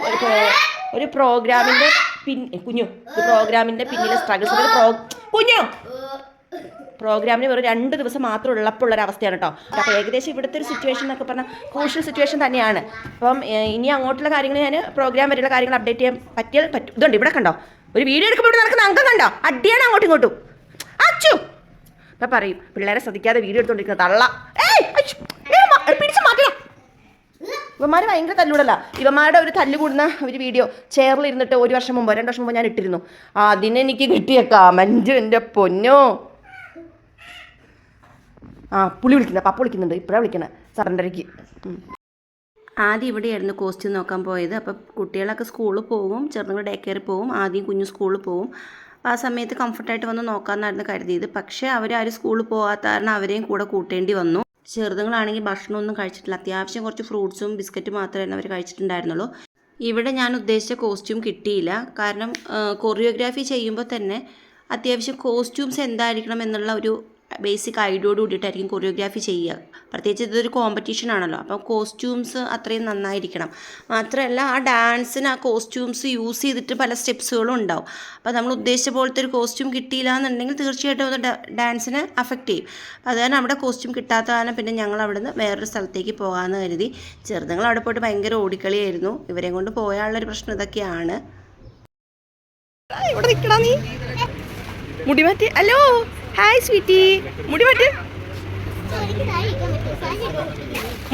ഒരു പ്രോഗ്രാമിന്റെ പിൻ കുഞ്ഞു ഒരു പ്രോഗ്രാമിന്റെ പിന്നിലെ സ്ട്രഗിൾസ് കുഞ്ഞു പ്രോഗ്രാമിന് വെറും രണ്ട് ദിവസം മാത്രം ഉള്ളപ്പോൾ അവസ്ഥയാണ് കേട്ടോ. അപ്പോൾ ഏകദേശം ഇവിടുത്തെ ഒരു സിറ്റുവേഷൻ എന്നൊക്കെ പറഞ്ഞാൽ ക്രൂഷ്യൽ സിറ്റുവേഷൻ തന്നെയാണ്. അപ്പം ഇനി അങ്ങോട്ടുള്ള കാര്യങ്ങൾ ഞാൻ പ്രോഗ്രാം വരെയുള്ള കാര്യങ്ങൾ അപ്ഡേറ്റ് ചെയ്യാൻ പറ്റിയാൽ പറ്റും. ഇതുണ്ട് ഇവിടെ കണ്ടോ? ഒരു വീഡിയോ എടുക്കുമ്പോൾ ഇവിടെ നടക്കുന്ന അംഗം കണ്ടോ? അടിയാണ് അങ്ങോട്ടും ഇങ്ങോട്ടും. അച്ചു! അപ്പം പറയും പിള്ളേരെ ശ്രദ്ധിക്കാതെ വീഡിയോ എടുത്തോണ്ടിരിക്കുന്ന തള്ള. ഏയ് ഇവന്മാർ ഭയങ്കര തല്ലുകൂടല്ല ഇവന്മാരുടെ ഒരു തല്ല് കൂടുന്ന ഒരു വീഡിയോ ചെയറിൽ ഇരുന്നിട്ട് ഒരു വർഷം മുമ്പോ രണ്ട് വർഷം മുമ്പ് ഞാൻ ഇട്ടിരുന്നു. അതിനെനിക്ക് കിട്ടിയ കമന്റ് എന്റെ പൊന്നോ. ആ പുളി വിളിക്കുന്നത് പപ്പ വിളിക്കുന്നുണ്ട് ഇപ്പോഴാണ് വിളിക്കണത് സറണ്ടരയ്ക്ക് ആദ്യം ഇവിടെയായിരുന്നു കോസ്റ്റ്യൂം നോക്കാൻ പോയത്. അപ്പോൾ കുട്ടികളൊക്കെ സ്കൂളിൽ പോകും ചെറുതുങ്ങൾ ഡേ കെയറിൽ പോകും ആദ്യം കുഞ്ഞു സ്കൂളിൽ പോകും ആ സമയത്ത് കംഫർട്ടായിട്ട് വന്ന് നോക്കാമെന്നായിരുന്നു കരുതിയത്. പക്ഷേ അവരാരും സ്കൂളിൽ പോകാത്ത കാരണം അവരെയും കൂടെ കൂട്ടേണ്ടി വന്നു. ചെറുതുങ്ങളാണെങ്കിൽ ഭക്ഷണമൊന്നും കഴിച്ചിട്ടില്ല. അത്യാവശ്യം കുറച്ച് ഫ്രൂട്ട്സും ബിസ്ക്കറ്റും മാത്രമേ അവർ കഴിച്ചിട്ടുണ്ടായിരുന്നുള്ളൂ. ഇവിടെ ഞാൻ ഉദ്ദേശിച്ച കോസ്റ്റ്യൂം കിട്ടിയില്ല. കാരണം കൊറിയോഗ്രാഫി ചെയ്യുമ്പോൾ തന്നെ അത്യാവശ്യം കോസ്റ്റ്യൂംസ് എന്തായിരിക്കണം എന്നുള്ള ഒരു ബേസിക് ഐഡിയോട് കൂടിയിട്ടായിരിക്കും കൊറിയോഗ്രാഫി ചെയ്യുക. പ്രത്യേകിച്ച് ഇതൊരു കോമ്പറ്റീഷൻ ആണല്ലോ. അപ്പോൾ കോസ്റ്റ്യൂംസ് അത്രയും നന്നായിരിക്കണം. മാത്രമല്ല ആ ഡാൻസിന് ആ കോസ്റ്റ്യൂംസ് യൂസ് ചെയ്തിട്ട് പല സ്റ്റെപ്സുകളും ഉണ്ടാവും. അപ്പോൾ നമ്മൾ ഉദ്ദേശിച്ച പോലത്തെ ഒരു കോസ്റ്റ്യൂം കിട്ടിയില്ല എന്നുണ്ടെങ്കിൽ തീർച്ചയായിട്ടും അത് ഡാൻസിനെ അഫക്റ്റ് ചെയ്യും. അത് കാരണം അവിടെ കോസ്റ്റ്യൂം കിട്ടാത്ത കാരണം പിന്നെ ഞങ്ങൾ അവിടെ നിന്ന് വേറൊരു സ്ഥലത്തേക്ക് പോകാമെന്ന് കരുതി. ചെറുതങ്ങൾ അവിടെ പോയിട്ട് ഭയങ്കര ഓടിക്കളിയായിരുന്നു. ഇവരെയും കൊണ്ട് പോയാനുള്ളൊരു പ്രശ്നം ഇതൊക്കെയാണ്. നീ. മുടി മാറ്റി. ഹലോ. ഹായ് സ്വീറ്റി മുടി മാറ്റ്.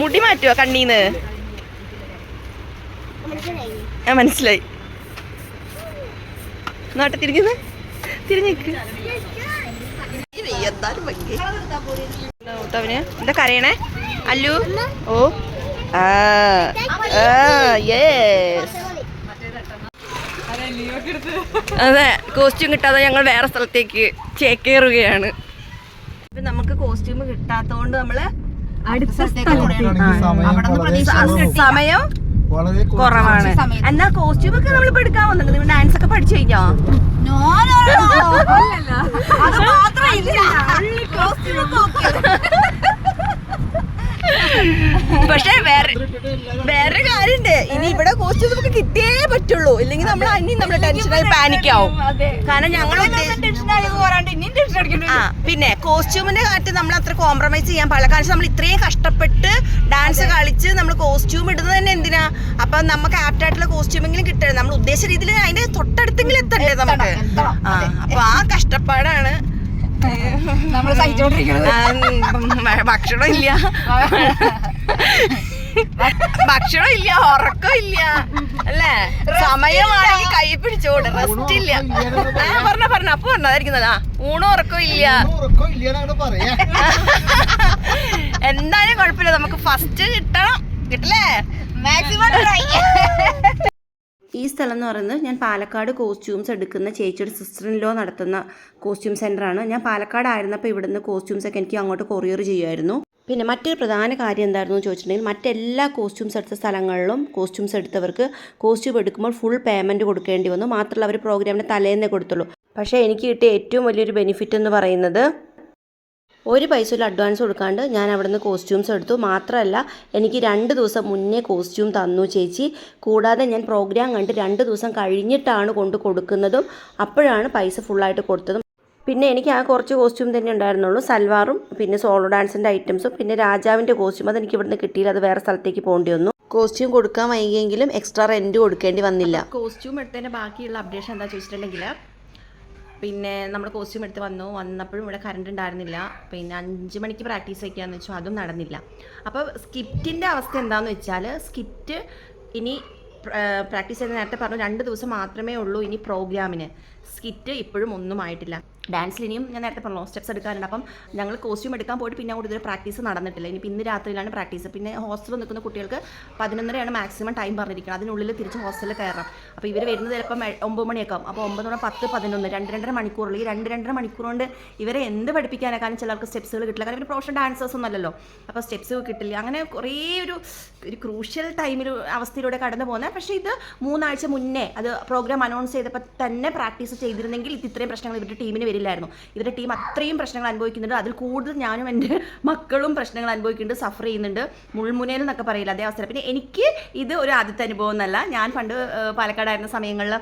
മുടി മാറ്റുവോ കണ്ണീന്ന്? ആ മനസ്സിലായി. നാട്ടെ തിരിഞ്ഞു തിരിഞ്ഞേക്ക്. എന്താ കരയണേ? അല്ലു? ഓ. ആ. യെസ് അതെ കോസ്റ്റ്യൂം കിട്ടാതെ ഞങ്ങൾ വേറെ സ്ഥലത്തേക്ക് ചേക്കേറുകയാണ് ഇപ്പൊ നമുക്ക് കോസ്റ്റ്യൂം കിട്ടാത്തോണ്ട് നമ്മൾ അടുത്ത സമയം വളരെ കുറവാണ്. എന്നാ കോസ്റ്റ്യൂം ഒക്കെ നമ്മളിപ്പോ എടുക്കാൻ വന്നിട്ട് നിങ്ങൾ ഡാൻസ് ഒക്കെ പഠിച്ചു കഴിഞ്ഞോ? പക്ഷെ വേറെ വേറെ കാര്യണ്ട്. ഇനി ഇവിടെ കോസ്റ്റ്യൂം നമുക്ക് കിട്ടിയേ പറ്റുള്ളൂ. ഇല്ലെങ്കിൽ നമ്മൾ അനി നമ്മൾ ടെൻഷനായി പാനിക് ആവും. കാരണം ഞങ്ങൾ പിന്നെ കോസ്റ്റ്യൂമിന്റെ കാര്യത്തിൽ നമ്മൾ അത്ര കോംപ്രമൈസ് ചെയ്യാൻ പാടില്ല. കാരണം നമ്മൾ ഇത്രയും കഷ്ടപ്പെട്ട് ഡാൻസ് കളിച്ച് നമ്മൾ കോസ്റ്റ്യൂം ഇടുന്നത് തന്നെ എന്തിനാ? അപ്പൊ നമുക്ക് ആപ്റ്റ് ആയിട്ടുള്ള കോസ്റ്റ്യൂമെങ്കിലും കിട്ടണം. നമ്മൾ ഉദ്ദേശ രീതിയിൽ അതിന്റെ തൊട്ടടുത്തെങ്കിലും എത്തണ്ടേ നമുക്ക്? ആ അപ്പൊ ആ കഷ്ടപ്പാടാണ് നമ്മൾ സഹിച്ചോണ്ടിരിക്കുന്നത് ഭക്ഷണം ഇല്ല. ഭക്ഷണം ഇല്ല ഉറക്കം ഇല്ല. അല്ലേ? സമയമാണെങ്കിൽ കൈ പിടിച്ചോട് റെസ്റ്റ് ഇല്ല. ആ പറഞ്ഞ. പറഞ്ഞ അപ്പൊ പറഞ്ഞതായിരിക്കുന്നതാ ഊണും ഉറക്കം ഇല്ല. എന്തായാലും കുഴപ്പമില്ല. നമുക്ക് ഫസ്റ്റ് കിട്ടണം. കിട്ടില്ലേ? മാക്സിമം ഈ സ്ഥലം എന്ന് പറയുന്നത് ഞാൻ പാലക്കാട് കോസ്റ്റ്യൂംസ് എടുക്കുന്ന ചേച്ചിയുടെ സിസ്റ്റർ ലോ നടത്തുന്ന കോസ്റ്റ്യൂം സെന്ററാണ് ഞാൻ പാലക്കാട് ആയിരുന്നപ്പോൾ ഇവിടുന്ന് കോസ്റ്റ്യൂംസ് ഒക്കെ എനിക്ക് അങ്ങോട്ട് കൊറിയർ ചെയ്യുമായിരുന്നു. പിന്നെ മറ്റൊരു പ്രധാന കാര്യം എന്തായിരുന്നു ചോദിച്ചിട്ടുണ്ടെങ്കിൽ മറ്റെല്ലാ കോസ്റ്റ്യൂംസ് എടുത്ത സ്ഥലങ്ങളിലും കോസ്റ്റ്യൂംസ് എടുത്തവർക്ക് കോസ്റ്റ്യൂം എടുക്കുമ്പോൾ ഫുൾ പേയ്മെന്റ് കൊടുക്കേണ്ടി വന്നു. മാത്രമല്ല അവർ പ്രോഗ്രാമിന്റെ തലേന്നേ കൊടുത്തുള്ളൂ. പക്ഷേ എനിക്ക് കിട്ടിയ ഏറ്റവും വലിയൊരു ബെനിഫിറ്റ് എന്ന് പറയുന്നത് ഒരു പൈസ പൈസയിൽ അഡ്വാൻസ് കൊടുക്കാണ്ട് ഞാൻ അവിടുന്ന് കോസ്റ്റ്യൂംസ് എടുത്തു. മാത്രമല്ല എനിക്ക് രണ്ട് ദിവസം മുന്നേ കോസ്റ്റ്യൂം തന്നു ചേച്ചി. കൂടാതെ ഞാൻ പ്രോഗ്രാം കണ്ട് രണ്ട് ദിവസം കഴിഞ്ഞിട്ടാണ് കൊണ്ട് കൊടുക്കുന്നതും അപ്പോഴാണ് പൈസ ഫുള്ളായിട്ട് കൊടുത്തതും. പിന്നെ എനിക്ക് ആ കുറച്ച് കോസ്റ്റ്യൂം തന്നെ ഉണ്ടായിരുന്നുള്ളൂ. സൽവാറും പിന്നെ സോളോ ഡാൻസിന്റെ ഐറ്റംസും പിന്നെ രാജാവിന്റെ കോസ്റ്റ്യൂം അതെനിക്ക് ഇവിടുന്ന് കിട്ടിയില്ല. അത് വേറെ സ്ഥലത്തേക്ക് പോകേണ്ടി വന്നു. കോസ്റ്റ്യൂം കൊടുക്കാൻ വൈകിയെങ്കിലും എക്സ്ട്രാ റെന്റ് കൊടുക്കേണ്ടി വന്നില്ല. കോസ്റ്റ്യൂം എടുത്തതിന്റെ ബാക്കിയുള്ള അപ്ഡേഷൻ എന്താ ചോദിച്ചിട്ടുണ്ടെങ്കിൽ പിന്നെ നമ്മൾ കോസ്റ്റ്യൂം എടുത്ത് വന്നു. വന്നപ്പോഴും ഇവിടെ കറണ്ട് ഉണ്ടായിരുന്നില്ല. പിന്നെ അഞ്ച് മണിക്ക് പ്രാക്ടീസ് വയ്ക്കുകയെന്ന് വെച്ചു. അതും നടന്നില്ല. അപ്പോൾ സ്കിറ്റിന്റെ അവസ്ഥ എന്താണെന്ന് വെച്ചാൽ സ്കിറ്റ് ഇനി പ്രാക്ടീസ് ചെയ്ത് നേരത്തെ പറഞ്ഞു രണ്ട് ദിവസം മാത്രമേ ഉള്ളൂ ഇനി പ്രോഗ്രാമിന് സ്കിറ്റ് ഇപ്പോഴും ഒന്നും ആയിട്ടില്ല. ഡാൻസിൽ ഇനിയും ഞാൻ നേരത്തെ പറഞ്ഞു സ്റ്റെപ്സ് എടുക്കാറുണ്ട് അപ്പം ഞങ്ങൾ കോസ്റ്റ്യൂം എടുക്കാൻ പോയിട്ട് പിന്നെ കൂടുതൽ പ്രാക്ടീസ് നടന്നിട്ടില്ല. ഇനി ഇന്ന് രാത്രിയിലാണ് പ്രാക്ടീസ്. പിന്നെ ഹോസ്റ്റലിൽ നിൽക്കുന്ന കുട്ടികൾക്ക് പതിനൊന്നരയാണ് മാക്സിമം ടൈം പറഞ്ഞിരിക്കുന്നത്. അതിനുള്ളിൽ തിരിച്ച് ഹോസ്റ്റലിൽ കയറാം അപ്പോൾ ഇവർ വരുന്നത് ചിലപ്പം ഒമ്പത് മണിയൊക്കെ ആവും. അപ്പോൾ ഒമ്പത് മണി പത്ത് പതിനൊന്ന് രണ്ട് രണ്ടര മണിക്കൂറിൽ ഈ രണ്ട് രണ്ടര മണിക്കൂർ കൊണ്ട് ഇവരെ എന്ത് പഠിപ്പിക്കാനാണ് കാരണം ചിലർക്ക് സ്റ്റെപ്സുകൾ കിട്ടില്ല. കാരണം ഇവർ പ്രൊഫഷണൽ ഡാൻസേഴ്സ് ഒന്നും അല്ലല്ലോ അപ്പോൾ സ്റ്റെപ്സ് കിട്ടില്ല. അങ്ങനെ കുറേ ഒരു ഒരു ക്രൂഷ്യൽ ടൈമിൽ അവസ്ഥയിലൂടെ കടന്നു പോകുന്നത്. പക്ഷേ ഇത് മൂന്നാഴ്ച മുന്നേ അത് പ്രോഗ്രാം അനൗൺസ് ചെയ്തപ്പോൾ തന്നെ പ്രാക്ടീസ് ചെയ്തിരുന്നെങ്കിൽ ഇത് ഇത്രയും പ്രശ്നങ്ങൾ ഇവരുടെ ടീമിന് വരില്ലായിരുന്നു ഇവരുടെ ടീം അത്രയും പ്രശ്നങ്ങൾ അനുഭവിക്കുന്നുണ്ട്. അതിൽ കൂടുതൽ ഞാനും എന്റെ മക്കളും പ്രശ്നങ്ങൾ അനുഭവിക്കുന്നുണ്ട് സഫർ ചെയ്യുന്നുണ്ട്. മുൾമുനയിൽ എന്നൊക്കെ പറയില്ല അതേ അവസരം. പിന്നെ എനിക്ക് ഇത് ഒരു ആദ്യത്തെ അനുഭവം എന്നല്ല. ഞാൻ പണ്ട് പാലക്കാടായിരുന്ന സമയങ്ങളിൽ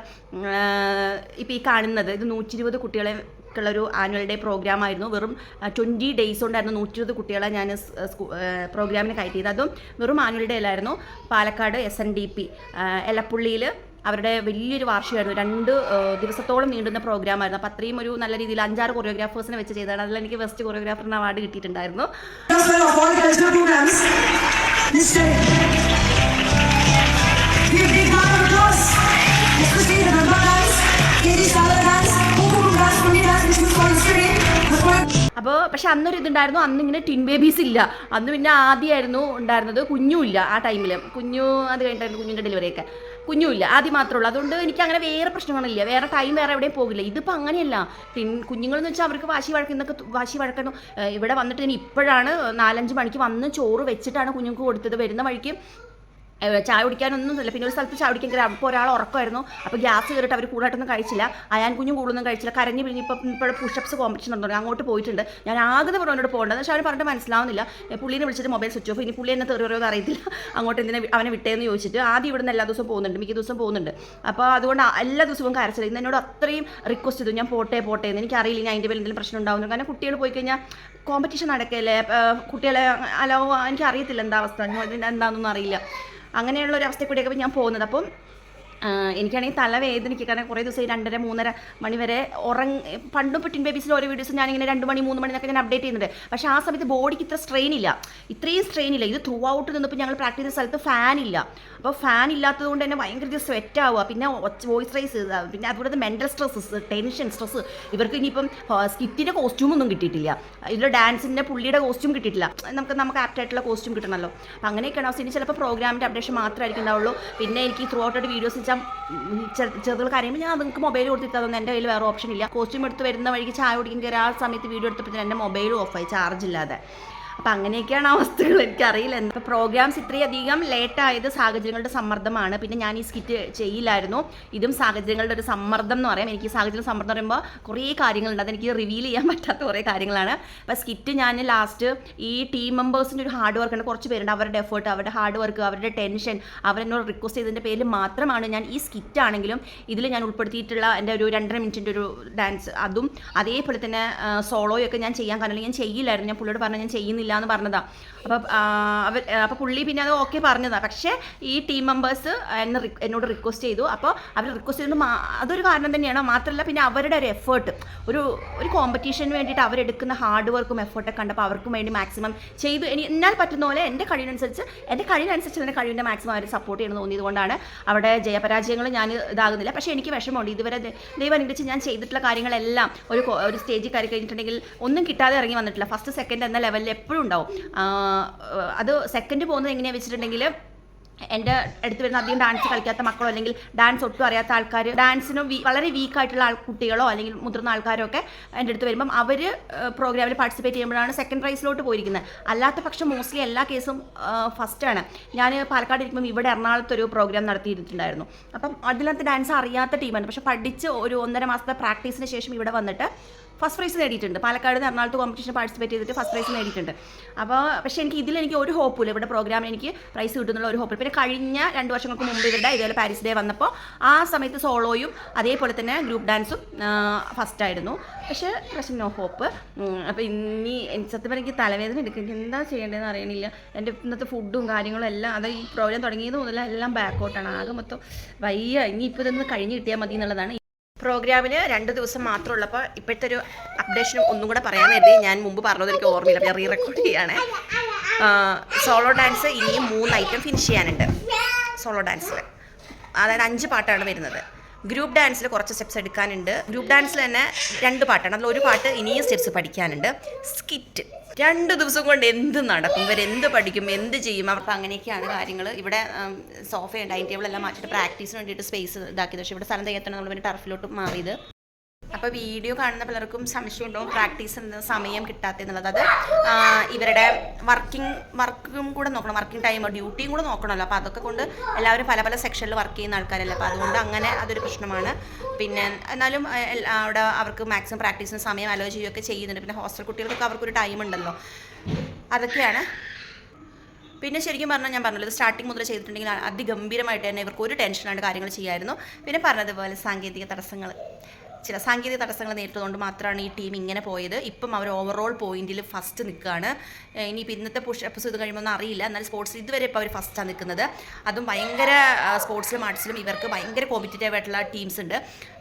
ഇപ്പോൾ ഈ കാണുന്നത് ഇത് നൂറ്റി ഇരുപത് കുട്ടികളെ ഉള്ളൊരു ആനുവൽ ഡേ പ്രോഗ്രാം ആയിരുന്നു. വെറും ട്വന്റി ഡേയ്സ് കൊണ്ടായിരുന്നു നൂറ്റി ഇരുപത് കുട്ടികളെ ഞാൻ പ്രോഗ്രാമിന് കയറ്റിയത്. അതും വെറും ആനുവൽ ഡേ അല്ലായിരുന്നു. Palakkad S N D P എലപ്പുള്ളിയിൽ അവരുടെ വലിയൊരു വാർഷികമായിരുന്നു. രണ്ട് ദിവസത്തോളം നീണ്ടുന്ന പ്രോഗ്രാം ആയിരുന്നു. അപ്പോൾ അത്രയും ഒരു നല്ല രീതിയിൽ അഞ്ചാറ് കൊറിയോഗ്രാഫേഴ്സിനെ വെച്ച് ചെയ്തതാണ്. അതിൽ എനിക്ക് ബെസ്റ്റ് കൊറിയോഗ്രാഫറിന് അവാർഡ് കിട്ടിയിട്ടുണ്ടായിരുന്നു. അപ്പോൾ പക്ഷെ അന്നൊരു ഇതുണ്ടായിരുന്നു. അന്ന് ഇങ്ങനെ ടിൻ ബേബീസ് ഇല്ല. അന്ന് പിന്നെ ആദ്യമായിരുന്നു ഉണ്ടായിരുന്നത് കുഞ്ഞുമില്ല ആ ടൈമിൽ കുഞ്ഞു അത് കഴിഞ്ഞിട്ടായിരുന്നു കുഞ്ഞിന്റെ ഡെലിവറി ഒക്കെ കുഞ്ഞും ആദ്യം മാത്രമേ ഉള്ളൂ. അതുകൊണ്ട് എനിക്ക് അങ്ങനെ വേറെ പ്രശ്നങ്ങളില്ല വേറെ ടൈം വേറെ എവിടെയും പോകില്ല. ഇതിപ്പോൾ അങ്ങനെയല്ല. പിന്നെ കുഞ്ഞുങ്ങളെന്ന് വെച്ചാൽ അവർക്ക് വാശി വഴക്കുന്നൊക്കെ വാശി വഴക്കണം. ഇവിടെ വന്നിട്ട് ഇനി ഇപ്പോഴാണ് നാലഞ്ച് മണിക്ക് വന്ന് ചോറ് വെച്ചിട്ടാണ് കുഞ്ഞുങ്ങൾക്ക് കൊടുത്തത്. വരുന്ന വഴിക്ക് ചായ കുടിക്കാനൊന്നും ഇല്ല പിന്നെ ഒരു സ്ഥലത്ത് ചായ കുടിക്കാൻ കയറി. അപ്പോൾ ഒരാൾ ഉറക്കമായിരുന്നു. അപ്പോൾ ഗ്യാസ് കയറിയിട്ട് അവർ കൂടുതലായിട്ടൊന്നും കഴിച്ചില്ല. അയാൻ കുഞ്ഞും കൂടുതലൊന്നും കഴിച്ചില്ല. കരഞ്ഞ് പിഴിഞ്ഞ് ഇപ്പം ഇപ്പോഴും പുഷപ്സ് കോമ്പറ്റീഷൻ ഉണ്ടോ. അങ്ങോട്ട് പോയിട്ടുണ്ട്. ഞാൻ ആകെ പറഞ്ഞോട് പോകേണ്ടത് പക്ഷേ അവർ പറഞ്ഞിട്ട് മനസ്സിലാവുന്നില്ല. പുള്ളിനെ വിളിച്ചിട്ട് മൊബൈൽ സ്വിച്ച് ഓഫ് ഇനി പുള്ളി എന്നെ തെറി പറയുമോ അറിയത്തില്ല. അങ്ങോട്ട് എന്തിനെ അവനെ വിട്ടേന്ന് ചോദിച്ചിട്ട് ആദ്യം ഇവിടുന്ന് എല്ലാ ദിവസവും പോകുന്നുണ്ട്. മിക്ക ദിവസം പോകുന്നുണ്ട്. അപ്പോൾ അതുകൊണ്ട് എല്ലാ ദിവസവും കരച്ചില്ല ഇന്ന് എന്നോട് അത്രയും റിക്വസ്റ്റ് ചെയ്തു. ഞാൻ പോട്ടെ പോട്ടെ എന്ന്. എനിക്കറിയില്ല ഞാൻ അതിന്റെ പേരിൽ എന്തെങ്കിലും പ്രശ്നം ഉണ്ടാവുന്നു കാരണം കുട്ടികൾ പോയി കഴിഞ്ഞാൽ കോമ്പറ്റീഷൻ നടക്കല്ലേ? കുട്ടികളെ അലോ എനിക്കറിയത്തില്ല എന്താ അവസ്ഥ. എന്താണെന്നൊന്നും അറിയില്ല. അങ്ങനെയുള്ള ഒരു അവസ്ഥയിൽ കൂടിയൊക്കെ ഞാൻ പോകുന്നത്. അപ്പം എനിക്കാണെങ്കിൽ തലവേദനയ്ക്ക് കാരണം കുറേ ദിവസം രണ്ടര മൂന്നര മണി വരെ ഉറങ്ങ പണ്ടും പെട്ടിൻ ടിൻ ബേബീസിൽ ഓരോ വീഡിയോസ് ഞാനിങ്ങനെ രണ്ട് മണി മൂന്ന് മണി എന്നൊക്കെ ഞാൻ അപ്ഡേറ്റ് ചെയ്യുന്നുണ്ട്. പക്ഷേ ആ സമയത്ത് ബോഡിക്ക് ഇത്ര സ്ട്രെയിൻ ഇല്ല. ഇത്രയും സ്ട്രെയിൻ ഇല്ല. ഇത് ത്രൂ ഔട്ട് നിന്നപ്പോൾ ഞങ്ങൾ പ്രാക്ടീസ് ചെയ്ത സ്ഥലത്ത് ഫാൻ ഇല്ല. അപ്പോൾ ഫാൻ ഇല്ലാത്തത് കൊണ്ട് തന്നെ ഭയങ്കര സ്വെറ്റ് ആവുക. പിന്നെ വോയിസ് റൈസ് പിന്നെ അതുപോലെ മെന്റൽ സ്ട്രെസ്സസ് ടെൻഷൻ സ്ട്രെസ് ഇവർക്ക് ഇനിയിപ്പം സ്കിറ്റിന്റെ കോസ്റ്റ്യൂമൊന്നും കിട്ടിയിട്ടില്ല. ഇതിൽ ഡാൻസിന്റെ പുള്ളിയുടെ കോസ്റ്റ്യൂം കിട്ടിയിട്ടില്ല. നമുക്ക് നമുക്ക് ആപ്റ്റ് ആയിട്ടുള്ള കോസ്റ്റ്യൂം കിട്ടണമല്ലോ. അപ്പം അങ്ങനെയൊക്കെയാണ് അവസ്ഥ. ഇനി ചിലപ്പോൾ പ്രോഗ്രാമിന്റെ അപ്ഡേഷൻ മാത്രമായിരിക്കും ഉണ്ടാവുള്ളൂ പിന്നെ എനിക്ക് ത്രൂ ഔട്ട് വീഡിയോസ് വെച്ചാൽ ചെറുതുകൾ കരയുമ്പോൾ ഞാൻ നിങ്ങൾക്ക് മൊബൈൽ കൊടുത്തിട്ട് അതൊന്നും എന്റെ കയ്യിൽ വേറെ ഓപ്ഷൻ ഇല്ല. കോസ്റ്റ്യൂം എടുത്ത് വരുന്ന വഴിക്ക് ചായ കുടിക്കാൻ കയറി ആ സമയത്ത് വീഡിയോ എടുത്തപ്പോൾ എന്റെ മൊബൈലും ഓഫായി ചാർജ് ഇല്ലാതെ. അപ്പം അങ്ങനെയൊക്കെയാണ് അവസ്ഥകൾ. എനിക്കറിയില്ല. എന്താ പ്രോഗ്രാംസ് ഇത്രയധികം ലേറ്റായത് സാഹചര്യങ്ങളുടെ സമ്മർദ്ദമാണ്. പിന്നെ ഞാൻ ഈ സ്കിറ്റ് ചെയ്യില്ലായിരുന്നു. ഇതും സാഹചര്യങ്ങളുടെ ഒരു സമ്മർദ്ദം എന്ന് പറയാം. എനിക്ക് സാഹചര്യം സമ്മർദ്ദം എന്ന് പറയുമ്പോൾ കുറേ കാര്യങ്ങളുണ്ട്. അതെനിക്ക് റിവീൽ ചെയ്യാൻ പറ്റാത്ത കുറേ കാര്യങ്ങളാണ്. അപ്പം സ്കിറ്റ് ഞാൻ ലാസ്റ്റ് ഈ ടീം മെമ്പേഴ്സിന്റെ ഒരു ഹാർഡ് വർക്ക് ഉണ്ട്. കുറച്ച് പേരുണ്ട്. അവരുടെ എഫേർട്ട് അവരുടെ ഹാർഡ് വർക്ക് അവരുടെ ടെൻഷൻ അവരെന്നോട് റിക്വസ്റ്റ് ചെയ്തതിന്റെ പേരിൽ മാത്രമാണ് ഞാൻ ഈ സ്കിറ്റ് ആണെങ്കിലും ഇതിൽ ഞാൻ ഉൾപ്പെടുത്തിയിട്ടുള്ള എന്റെ ഒരു രണ്ടര മിനിറ്റിന്റെ ഒരു ഡാൻസ് അതും അതേപോലെ തന്നെ സോളോയൊക്കെ ഞാൻ ചെയ്യാൻ കാരണം ഞാൻ ചെയ്യില്ലായിരുന്നു. ഞാൻ പുള്ളിയോട് പറഞ്ഞ ഞാൻ ചെയ്യുന്നില്ല എന്ന് പറഞ്ഞതാ. അപ്പോൾ അവർ അപ്പോൾ പുള്ളി പിന്നെ അത് ഓക്കെ പറഞ്ഞതാ. പക്ഷേ ഈ ടീം മെമ്പേഴ്സ് എന്നെ എന്നോട് റിക്വസ്റ്റ് ചെയ്തു. അപ്പോൾ അവർ റിക്വസ്റ്റ് ചെയ്തത് അതൊരു കാരണം തന്നെയാണ്. മാത്രമല്ല പിന്നെ അവരുടെ ഒരു എഫേർട്ട് ഒരു ഒരു കോമ്പറ്റീഷന് വേണ്ടിയിട്ട് അവരെടുക്കുന്ന ഹാർഡ് വർക്കും എഫേർട്ടൊക്കെ കണ്ടപ്പോൾ അവർക്കും വേണ്ടി മാക്സിമം ചെയ്തു. ഇനി എന്നാൽ പറ്റുന്ന പോലെ എന്റെ കഴിവിനനുസരിച്ച് എന്റെ കഴിവിനനുസരിച്ച് എന്റെ കഴിവിന്റെ മാക്സിമം അവർ സപ്പോർട്ട് ചെയ്യണമെന്ന് തോന്നിയത് കൊണ്ടാണ് അവിടെ ജയപരാജയങ്ങൾ ഞാൻ ഇതാകുന്നില്ല. പക്ഷേ എനിക്ക് വിഷമമുണ്ട്. ഇതുവരെ ദൈവം അനുഗ്രഹിച്ച് ഞാൻ ചെയ്തിട്ടുള്ള കാര്യങ്ങളെല്ലാം ഒരു ഒരു സ്റ്റേജിൽ കയറി കഴിഞ്ഞിട്ടുണ്ടെങ്കിൽ ഒന്നും കിട്ടാതെ ഇറങ്ങി വന്നിട്ടില്ല. ഫസ്റ്റ് സെക്കൻഡ് എന്ന ലെവലിൽ എപ്പോഴും ഉണ്ടാവും. അത് സെക്കൻഡ് പോകുന്നത് എങ്ങനെയാണെന്ന് വെച്ചിട്ടുണ്ടെങ്കിൽ എന്റെ അടുത്ത് വരുന്ന അധികം ഡാൻസ് കളിക്കാത്ത മക്കളോ അല്ലെങ്കിൽ ഡാൻസ് ഒട്ടും അറിയാത്ത ആൾക്കാർ ഡാൻസിനും വളരെ വീക്കായിട്ടുള്ള ആൾ കുട്ടികളോ അല്ലെങ്കിൽ മുതിർന്ന ആൾക്കാരോ ഒക്കെ എന്റെ അടുത്ത് വരുമ്പം അവർ പ്രോഗ്രാമിൽ പാർട്ടിസിപ്പേറ്റ് ചെയ്യുമ്പോഴാണ് സെക്കൻഡ് പ്രൈസിലോട്ട് പോയിരിക്കുന്നത്. അല്ലാത്ത പക്ഷം മോസ്റ്റ്ലി എല്ലാ കേസും ഫസ്റ്റാണ് ഞാൻ പാലക്കാട് ഇരിക്കുമ്പോൾ ഇവിടെ എറണാകുളത്ത് ഒരു പ്രോഗ്രാം നടത്തിയിട്ടുണ്ടായിരുന്നു. അപ്പം അതിനകത്ത് ഡാൻസ് അറിയാത്ത ടീമാണ് പക്ഷെ പഠിച്ച് ഒരു ഒന്നര മാസത്തെ പ്രാക്ടീസിന് ശേഷം ഇവിടെ വന്നിട്ട് ഫസ്റ്റ് പ്രൈസ് നേടിയിട്ടുണ്ട്. പാലക്കാട് എറണാകുളത്ത് കോമ്പറ്റീഷൻ പാർട്ടിസിപ്പേറ്റ് ചെയ്തിട്ട് ഫസ്റ്റ് പ്രൈസ് നേടിയിട്ടുണ്ട്. അപ്പോൾ പക്ഷേ എനിക്ക് ഇതിൽ എനിക്ക് ഒരു ഹോപ്പില്ല ഇവിടെ പ്രോഗ്രാമിൽ എനിക്ക് പ്രൈസ് കിട്ടുന്നുള്ള ഒരു ഹോപ്പില്ല പിന്നെ കഴിഞ്ഞ രണ്ട് വർഷങ്ങൾക്ക് മുമ്പ് ഇവരുടെ ഇതേപോലെ പാരീസ് ഡേ വന്നപ്പോൾ ആ സമയത്ത് സോളോയും അതേപോലെ തന്നെ ഗ്രൂപ്പ് ഡാൻസും ഫസ്റ്റ് ആയിരുന്നു. പക്ഷേ പ്രശ്നം നോ ഹോപ്പ് അപ്പോൾ ഇനി സത്യം പറഞ്ഞാൽ എനിക്ക് തലവേദന എടുക്കും എന്താ ചെയ്യേണ്ടതെന്ന് അറിയണില്ല. എന്റെ ഇന്നത്തെ ഫുഡും കാര്യങ്ങളും എല്ലാം അത് ഈ പ്രോഗ്രാം തുടങ്ങിയത് മുതലെല്ലാം ബാക്കോട്ടാണ് ആകെ മൊത്തം വയ്യ. ഇനി ഇപ്പോൾ ഇതൊന്ന് കഴിഞ്ഞ് കിട്ടിയാൽ മതി എന്നുള്ളതാണ് പ്രോഗ്രാമിന് രണ്ട് ദിവസം മാത്രമുള്ളപ്പോൾ ഇപ്പോഴത്തെ ഒരു അപ്ഡേഷനും ഒന്നും കൂടെ പറയാൻ വേണ്ടി ഞാൻ മുമ്പ് പറഞ്ഞത് എനിക്ക് ഓർമ്മയില്ല. ഞാൻ റീ റെക്കോർഡ് ചെയ്യാണ് സോളോ ഡാൻസ് ഇനിയും മൂന്ന് ഐറ്റം ഫിനിഷ് ചെയ്യാനുണ്ട്. സോളോ ഡാൻസിൽ അതായത് അഞ്ച് പാട്ടാണ് വരുന്നത്. ഗ്രൂപ്പ് ഡാൻസിൽ കുറച്ച് സ്റ്റെപ്സ് എടുക്കാനുണ്ട്. ഗ്രൂപ്പ് ഡാൻസിൽ തന്നെ രണ്ട് പാട്ടാണ്. അതിൽ ഒരു പാട്ട് ഇനിയും സ്റ്റെപ്സ് പഠിക്കാനുണ്ട്. സ്കിറ്റ് രണ്ട് ദിവസം കൊണ്ട് എന്ത് നടക്കും? ഇവരെന്ത് പഠിക്കും? എന്ത് ചെയ്യും? അവർക്ക് അങ്ങനെയൊക്കെയാണ് കാര്യങ്ങൾ ഇവിടെ സോഫയും ഡൈനിങ് ടേബിൾ എല്ലാം മാറ്റിയിട്ട് പ്രാക്ടീസിന് വേണ്ടിയിട്ട് സ്പേസ് ഇതാക്കിയത്. പക്ഷേ ഇവിടെ സ്ഥലം തികയത്തണം നമ്മൾ പിന്നെ ടർഫിലോട്ട് മാറിയത്. അപ്പോൾ വീഡിയോ കാണുന്ന പലർക്കും സംശയം ഉണ്ടാവും പ്രാക്ടീസ് സമയം കിട്ടാത്ത എന്നുള്ളത്. അത് ഇവരുടെ വർക്കിംഗ് വർക്കും കൂടെ നോക്കണം. വർക്കിംഗ് ടൈം ഡ്യൂട്ടിയും കൂടെ നോക്കണമല്ലോ. അപ്പോൾ അതൊക്കെ കൊണ്ട് എല്ലാവരും പല പല സെക്ഷനിൽ വർക്ക് ചെയ്യുന്ന ആൾക്കാരല്ലേ. അപ്പോൾ അതുകൊണ്ട് അങ്ങനെ അതൊരു പ്രശ്നമാണ്. പിന്നെ എന്നാലും അവിടെ അവർക്ക് മാക്സിമം പ്രാക്ടീസിന് സമയം അലോ ചെയ്യുകയൊക്കെ ചെയ്യുന്നുണ്ട്. പിന്നെ ഹോസ്റ്റൽ കുട്ടികൾക്കൊക്കെ അവർക്കൊരു ടൈം ഉണ്ടല്ലോ. അതൊക്കെയാണ്. പിന്നെ ശരിക്കും പറഞ്ഞാൽ ഞാൻ പറഞ്ഞത് സ്റ്റാർട്ടിംഗ് മുതൽ ചെയ്തിട്ടുണ്ടെങ്കിൽ അതിഗംഭീരമായിട്ട് തന്നെ ഇവർക്ക് ഒരു ടെൻഷനായിട്ട് കാര്യങ്ങൾ ചെയ്യായിരുന്നു. പിന്നെ പറഞ്ഞതുപോലെ സാങ്കേതിക തടസ്സങ്ങൾ ചില സാങ്കേതിക തടസ്സങ്ങൾ നേരിട്ടതുകൊണ്ട് മാത്രമാണ് ഈ ടീം ഇങ്ങനെ പോയത്. ഇപ്പം അവർ ഓവറോൾ പോയിന്റിൽ ഫസ്റ്റ് നിൽക്കുകയാണ് ഇനി ഇനിയിപ്പോൾ ഇന്നത്തെ പുഷ് എപ്പിസോഡ് ഇത് കഴിയുമ്പോൾ അറിയില്ല. എന്നാൽ സ്പോർട്സ് ഇതുവരെ ഇപ്പോൾ അവർ ഫസ്റ്റാണ് നിൽക്കുന്നത്. അതും ഭയങ്കര സ്പോർട്സിലും ആർട്സിലും ഇവർക്ക് ഭയങ്കര കോമ്പറ്റേറ്റീവ് ആയിട്ടുള്ള ടീംസ് ഉണ്ട്.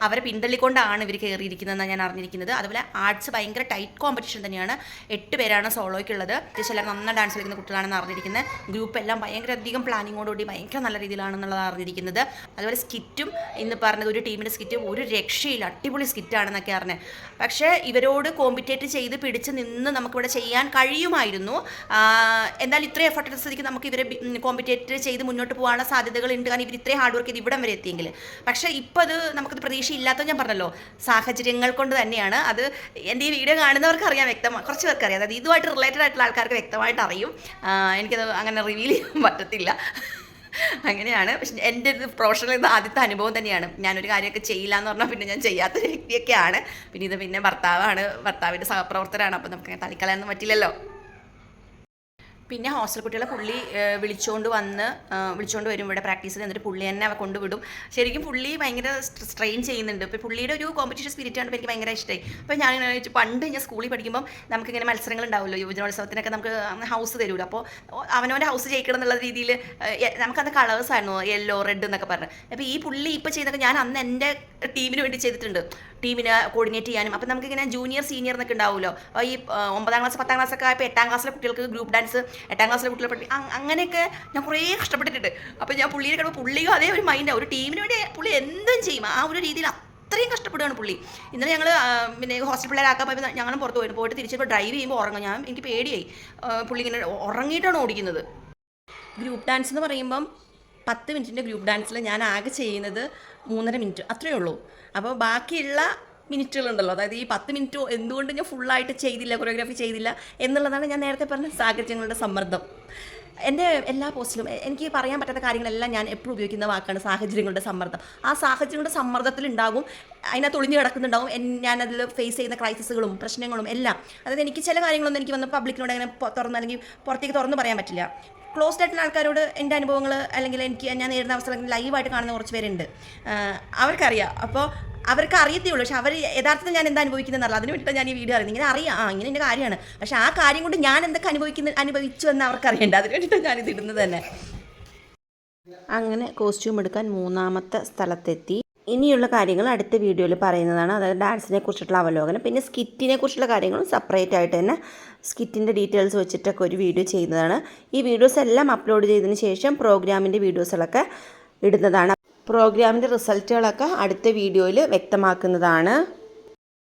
അവരെ പിന്തള്ളിക്കൊണ്ടാണ് ഇവർ കയറിയിരിക്കുന്നതെന്നാണ് ഞാൻ അറിഞ്ഞിരിക്കുന്നത്. അതുപോലെ ആർട്സ് ഭയങ്കര ടൈറ്റ് കോമ്പറ്റീഷൻ തന്നെയാണ്. എട്ട് പേരാണ് സോളോയ്ക്കുള്ളത്. ചിലർ നന്നായി ഡാൻസ് കളിക്കുന്ന കുട്ടികളാണെന്ന് അറിഞ്ഞിരിക്കുന്നത്. ഗ്രൂപ്പ് എല്ലാം ഭയങ്കര അധികം പ്ലാനിങ്ങോടുകൂടി ഭയങ്കര നല്ല രീതിയിലാണെന്നുള്ളത് അറിഞ്ഞിരിക്കുന്നത്. അതുപോലെ സ്കിറ്റും ഇന്ന് പറഞ്ഞത് ഒരു ടീമിന്റെ സ്കിറ്റ് ഒരു രക്ഷയില്ല. അടിപൊളി സ്കിറ്റാണെന്നൊക്കെ അറിഞ്ഞത് പക്ഷേ ഇവരോട് കോമ്പിറ്റേറ്റ് ചെയ്ത് പിടിച്ച് നിന്ന് നമുക്കിവിടെ ചെയ്യാൻ കഴിയുമായിരുന്നു. എന്നാൽ ഇത്രയും എഫർട്ട് സ്ഥിതിക്ക് നമുക്ക് ഇവരെ കോമ്പിറ്റേറ്റ് ചെയ്ത് മുന്നോട്ട് പോകാനുള്ള സാധ്യതകളുണ്ട്. കാരണം ഇവർ ഇത്രയും ഹാർഡ് വർക്ക് ചെയ്ത് ഇവിടം വരെ എത്തിയെങ്കിൽ പക്ഷേ ഇപ്പോൾ അത് നമുക്കത് പ്രതീക്ഷയില്ലാത്ത ഞാൻ പറഞ്ഞല്ലോ. സാഹചര്യങ്ങൾ കൊണ്ട് തന്നെയാണ്. അത് എന്റെ ഈ വീഡിയോ കാണുന്നവർക്ക് അറിയാം വ്യക്തമായി കുറച്ച് പേർക്ക് അറിയാം. അതായത് ഇതുമായിട്ട് റിലേറ്റഡ് ആയിട്ടുള്ള ആൾക്കാർക്ക് വ്യക്തമായിട്ട് അറിയും. എനിക്കത് അങ്ങനെ റിവീൽ ചെയ്യാൻ പറ്റത്തില്ല. അങ്ങനെയാണ്. പക്ഷെ എന്റെ ഇത് പ്രൊഫഷണൽ ഇത് ആദ്യത്തെ അനുഭവം തന്നെയാണ്. ഞാനൊരു കാര്യമൊക്കെ ചെയ്യില്ല എന്ന് പറഞ്ഞാൽ പിന്നെ ഞാൻ ചെയ്യാത്തൊരു വ്യക്തിയൊക്കെയാണ്. പിന്നെ ഇത് പിന്നെ ഭർത്താവാണ് ഭർത്താവിന്റെ സഹപ്രവർത്തകരാണ്. അപ്പോൾ നമുക്ക് തള്ളിക്കളയാനൊന്നും പറ്റില്ലല്ലോ. പിന്നെ ഹോസ്റ്റൽ കുട്ടികളെ പുള്ളി വിളിച്ചുകൊണ്ട് വന്ന് വിളിച്ചുകൊണ്ട് വരും ഇവിടെ പ്രാക്ടീസിൽ എന്നിട്ട് പുള്ളി തന്നെ അവ കൊണ്ടുവിടും ശരിക്കും പുള്ളി ഭയങ്കര സ്ട്രെയിൻ ചെയ്യുന്നുണ്ട്. ഇപ്പോൾ പുള്ളിയുടെ ഒരു കോമ്പറ്റീഷൻ സ്പിരിറ്റ് ആണ് എനിക്ക് ഭയങ്കര ഇഷ്ടമായി അപ്പോൾ ഞാൻ വിചാരിച്ചു, പണ്ട് ഞാൻ സ്കൂളിൽ പഠിക്കുമ്പോൾ നമുക്കിങ്ങനെ മത്സരങ്ങൾ ഉണ്ടാവുമല്ലോ? യുവജനോത്സവത്തിനൊക്കെ നമുക്ക് ഹൗസ് തരുമല്ലോ അപ്പോൾ അവനവന്റെ ഹൗസ് ജയിക്കണം എന്നുള്ള രീതിയിൽ നമുക്കന്ന് കളേഴ്സ് ആയിരുന്നു. യെല്ലോ റെഡ് എന്നൊക്കെ പറഞ്ഞ്. അപ്പോൾ ഈ പുള്ളി ഇപ്പോൾ ചെയ്തൊക്കെ ഞാൻ അന്ന് എന്റെ ടീമിന് വേണ്ടി ചെയ്തിട്ടുണ്ട്. ടീമിനെ കോർഡിനേറ്റ് ചെയ്യാനും. അപ്പം നമുക്കിങ്ങനെ ജൂനിയർ സീനിയർ എന്നൊക്കെ ഉണ്ടാവുമല്ലോ. അപ്പോൾ ഈ ഒമ്പതാം ക്ലാസ് പത്താം ക്ലാസ്സൊക്കെ ആയപ്പോൾ എട്ടാം ക്ലാസ്സിലെ കുട്ടികൾക്ക് ഗ്രൂപ്പ് ഡാൻസ് എട്ടാം ക്ലാസ്സിലെ കുട്ടികളെ പഠി അങ്ങനെയൊക്കെ ഞാൻ കുറേ കഷ്ടപ്പെട്ടിട്ടുണ്ട്. അപ്പോൾ ഞാൻ പുള്ളിയെ കിടക്കുമ്പോൾ പുള്ളിയും അതേ ഒരു മൈൻഡാണ് ഒരു ടീമിന് വേണ്ടി പുള്ളി എന്തും ചെയ്യും. ആ ഒരു രീതിയിൽ അത്രയും കഷ്ടപ്പെടുകയാണ് പുള്ളി. ഇന്നലെ ഞങ്ങൾ പിന്നെ ഹോസ്റ്റൽ പിള്ളേരാക്കാൻ പോയപ്പോൾ ഞങ്ങളും പുറത്ത് പോയിട്ട് പോയിട്ട് തിരിച്ചപ്പോൾ ഡ്രൈവ് ചെയ്യുമ്പോൾ ഉറങ്ങും. ഞാൻ എനിക്ക് പേടിയായി. പുള്ളി ഇങ്ങനെ ഉറങ്ങിയിട്ടാണ് ഓടിക്കുന്നത്. ഗ്രൂപ്പ് ഡാൻസ് എന്ന് പറയുമ്പം പത്ത് മിനിറ്റിന്റെ ഗ്രൂപ്പ് ഡാൻസിൽ ഞാൻ ആകെ ചെയ്യുന്നത്. മൂന്നര മിനിറ്റ് അത്രയേ ഉള്ളൂ. അപ്പോൾ ബാക്കിയുള്ള മിനിറ്റുകളുണ്ടല്ലോ അതായത് ഈ പത്ത് മിനിറ്റ് എന്തുകൊണ്ട് ഞാൻ ഫുള്ളായിട്ട് ചെയ്തില്ല കൊറിയോഗ്രാഫി ചെയ്തില്ല എന്നുള്ളതാണ് ഞാൻ നേരത്തെ പറഞ്ഞ സാഹചര്യങ്ങളുടെ സമ്മർദ്ദം. എന്റെ എല്ലാ പോസ്റ്റിലും എനിക്ക് പറയാൻ പറ്റാത്ത കാര്യങ്ങളെല്ലാം ഞാൻ എപ്പോഴും ഉപയോഗിക്കുന്ന വാക്കാണ് സാഹചര്യങ്ങളുടെ സമ്മർദ്ദം. ആ സാഹചര്യങ്ങളുടെ സമ്മർദ്ദത്തിലുണ്ടാകും അതിനകത്ത് ഒളിഞ്ഞു കിടക്കുന്നുണ്ടാവും ഞാനതിൽ ഫേസ് ചെയ്യുന്ന ക്രൈസിസുകളും പ്രശ്നങ്ങളും എല്ലാം. അതായത് എനിക്ക് ചില കാര്യങ്ങളൊന്നും എനിക്ക് വന്ന് പബ്ലിക്കിനോട് അങ്ങനെ തുറന്ന് അല്ലെങ്കിൽ പുറത്തേക്ക് തുറന്ന് പറയാൻ പറ്റില്ല. ക്ലോസ്ഡ് ആയിട്ടുള്ള ആൾക്കാരോട് എന്റെ അനുഭവങ്ങൾ അല്ലെങ്കിൽ എനിക്ക് ഞാൻ നേരിടുന്ന അവസരങ്ങൾ ലൈവായിട്ട് കാണുന്ന കുറച്ച് പേരുണ്ട്. അവർക്കറിയാം. അപ്പോൾ അവർക്ക് അറിയത്തേ ഉള്ളൂ. പക്ഷെ അവർ യഥാർത്ഥത്തിൽ ഞാൻ എന്താ അനുഭവിക്കുന്നതെന്നല്ല അതിന് വേണ്ടിയിട്ട് ഞാൻ ഈ വീഡിയോ അറിയുന്നത്. ഇങ്ങനെ അറിയാം. ആ ഇങ്ങനെ എന്റെ കാര്യമാണ്. പക്ഷെ ആ കാര്യം കൊണ്ട് ഞാൻ എന്തൊക്കെ അനുഭവിക്കുന്ന അനുഭവിച്ചു എന്ന് അവർക്കറിയണ്ട. അതിന് വേണ്ടിയിട്ടാണ് ഞാനിത് ഇടുന്നത് തന്നെ. അങ്ങനെ കോസ്റ്റ്യൂം എടുക്കാൻ മൂന്നാമത്തെ സ്ഥലത്തെത്തി. ഇനിയുള്ള കാര്യങ്ങൾ അടുത്ത വീഡിയോയിൽ പറയുന്നതാണ്. അതായത് ഡാൻസിനെ കുറിച്ചിട്ടുള്ള അവലോകനം പിന്നെ സ്കിറ്റിനെ കുറിച്ചുള്ള കാര്യങ്ങളും സെപ്പറേറ്റ് ആയിട്ട് തന്നെ സ്കിറ്റിന്റെ ഡീറ്റെയിൽസ് വെച്ചിട്ടൊക്കെ ഒരു വീഡിയോ ചെയ്യുന്നതാണ്. ഈ വീഡിയോസ് എല്ലാം അപ്ലോഡ് ചെയ്തതിന് ശേഷം പ്രോഗ്രാമിന്റെ വീഡിയോസുകളൊക്കെ ഇടുന്നതാണ്. പ്രോഗ്രാമിന്റെ റിസൾട്ടുകളൊക്കെ അടുത്ത വീഡിയോയിൽ വ്യക്തമാക്കുന്നതാണ്.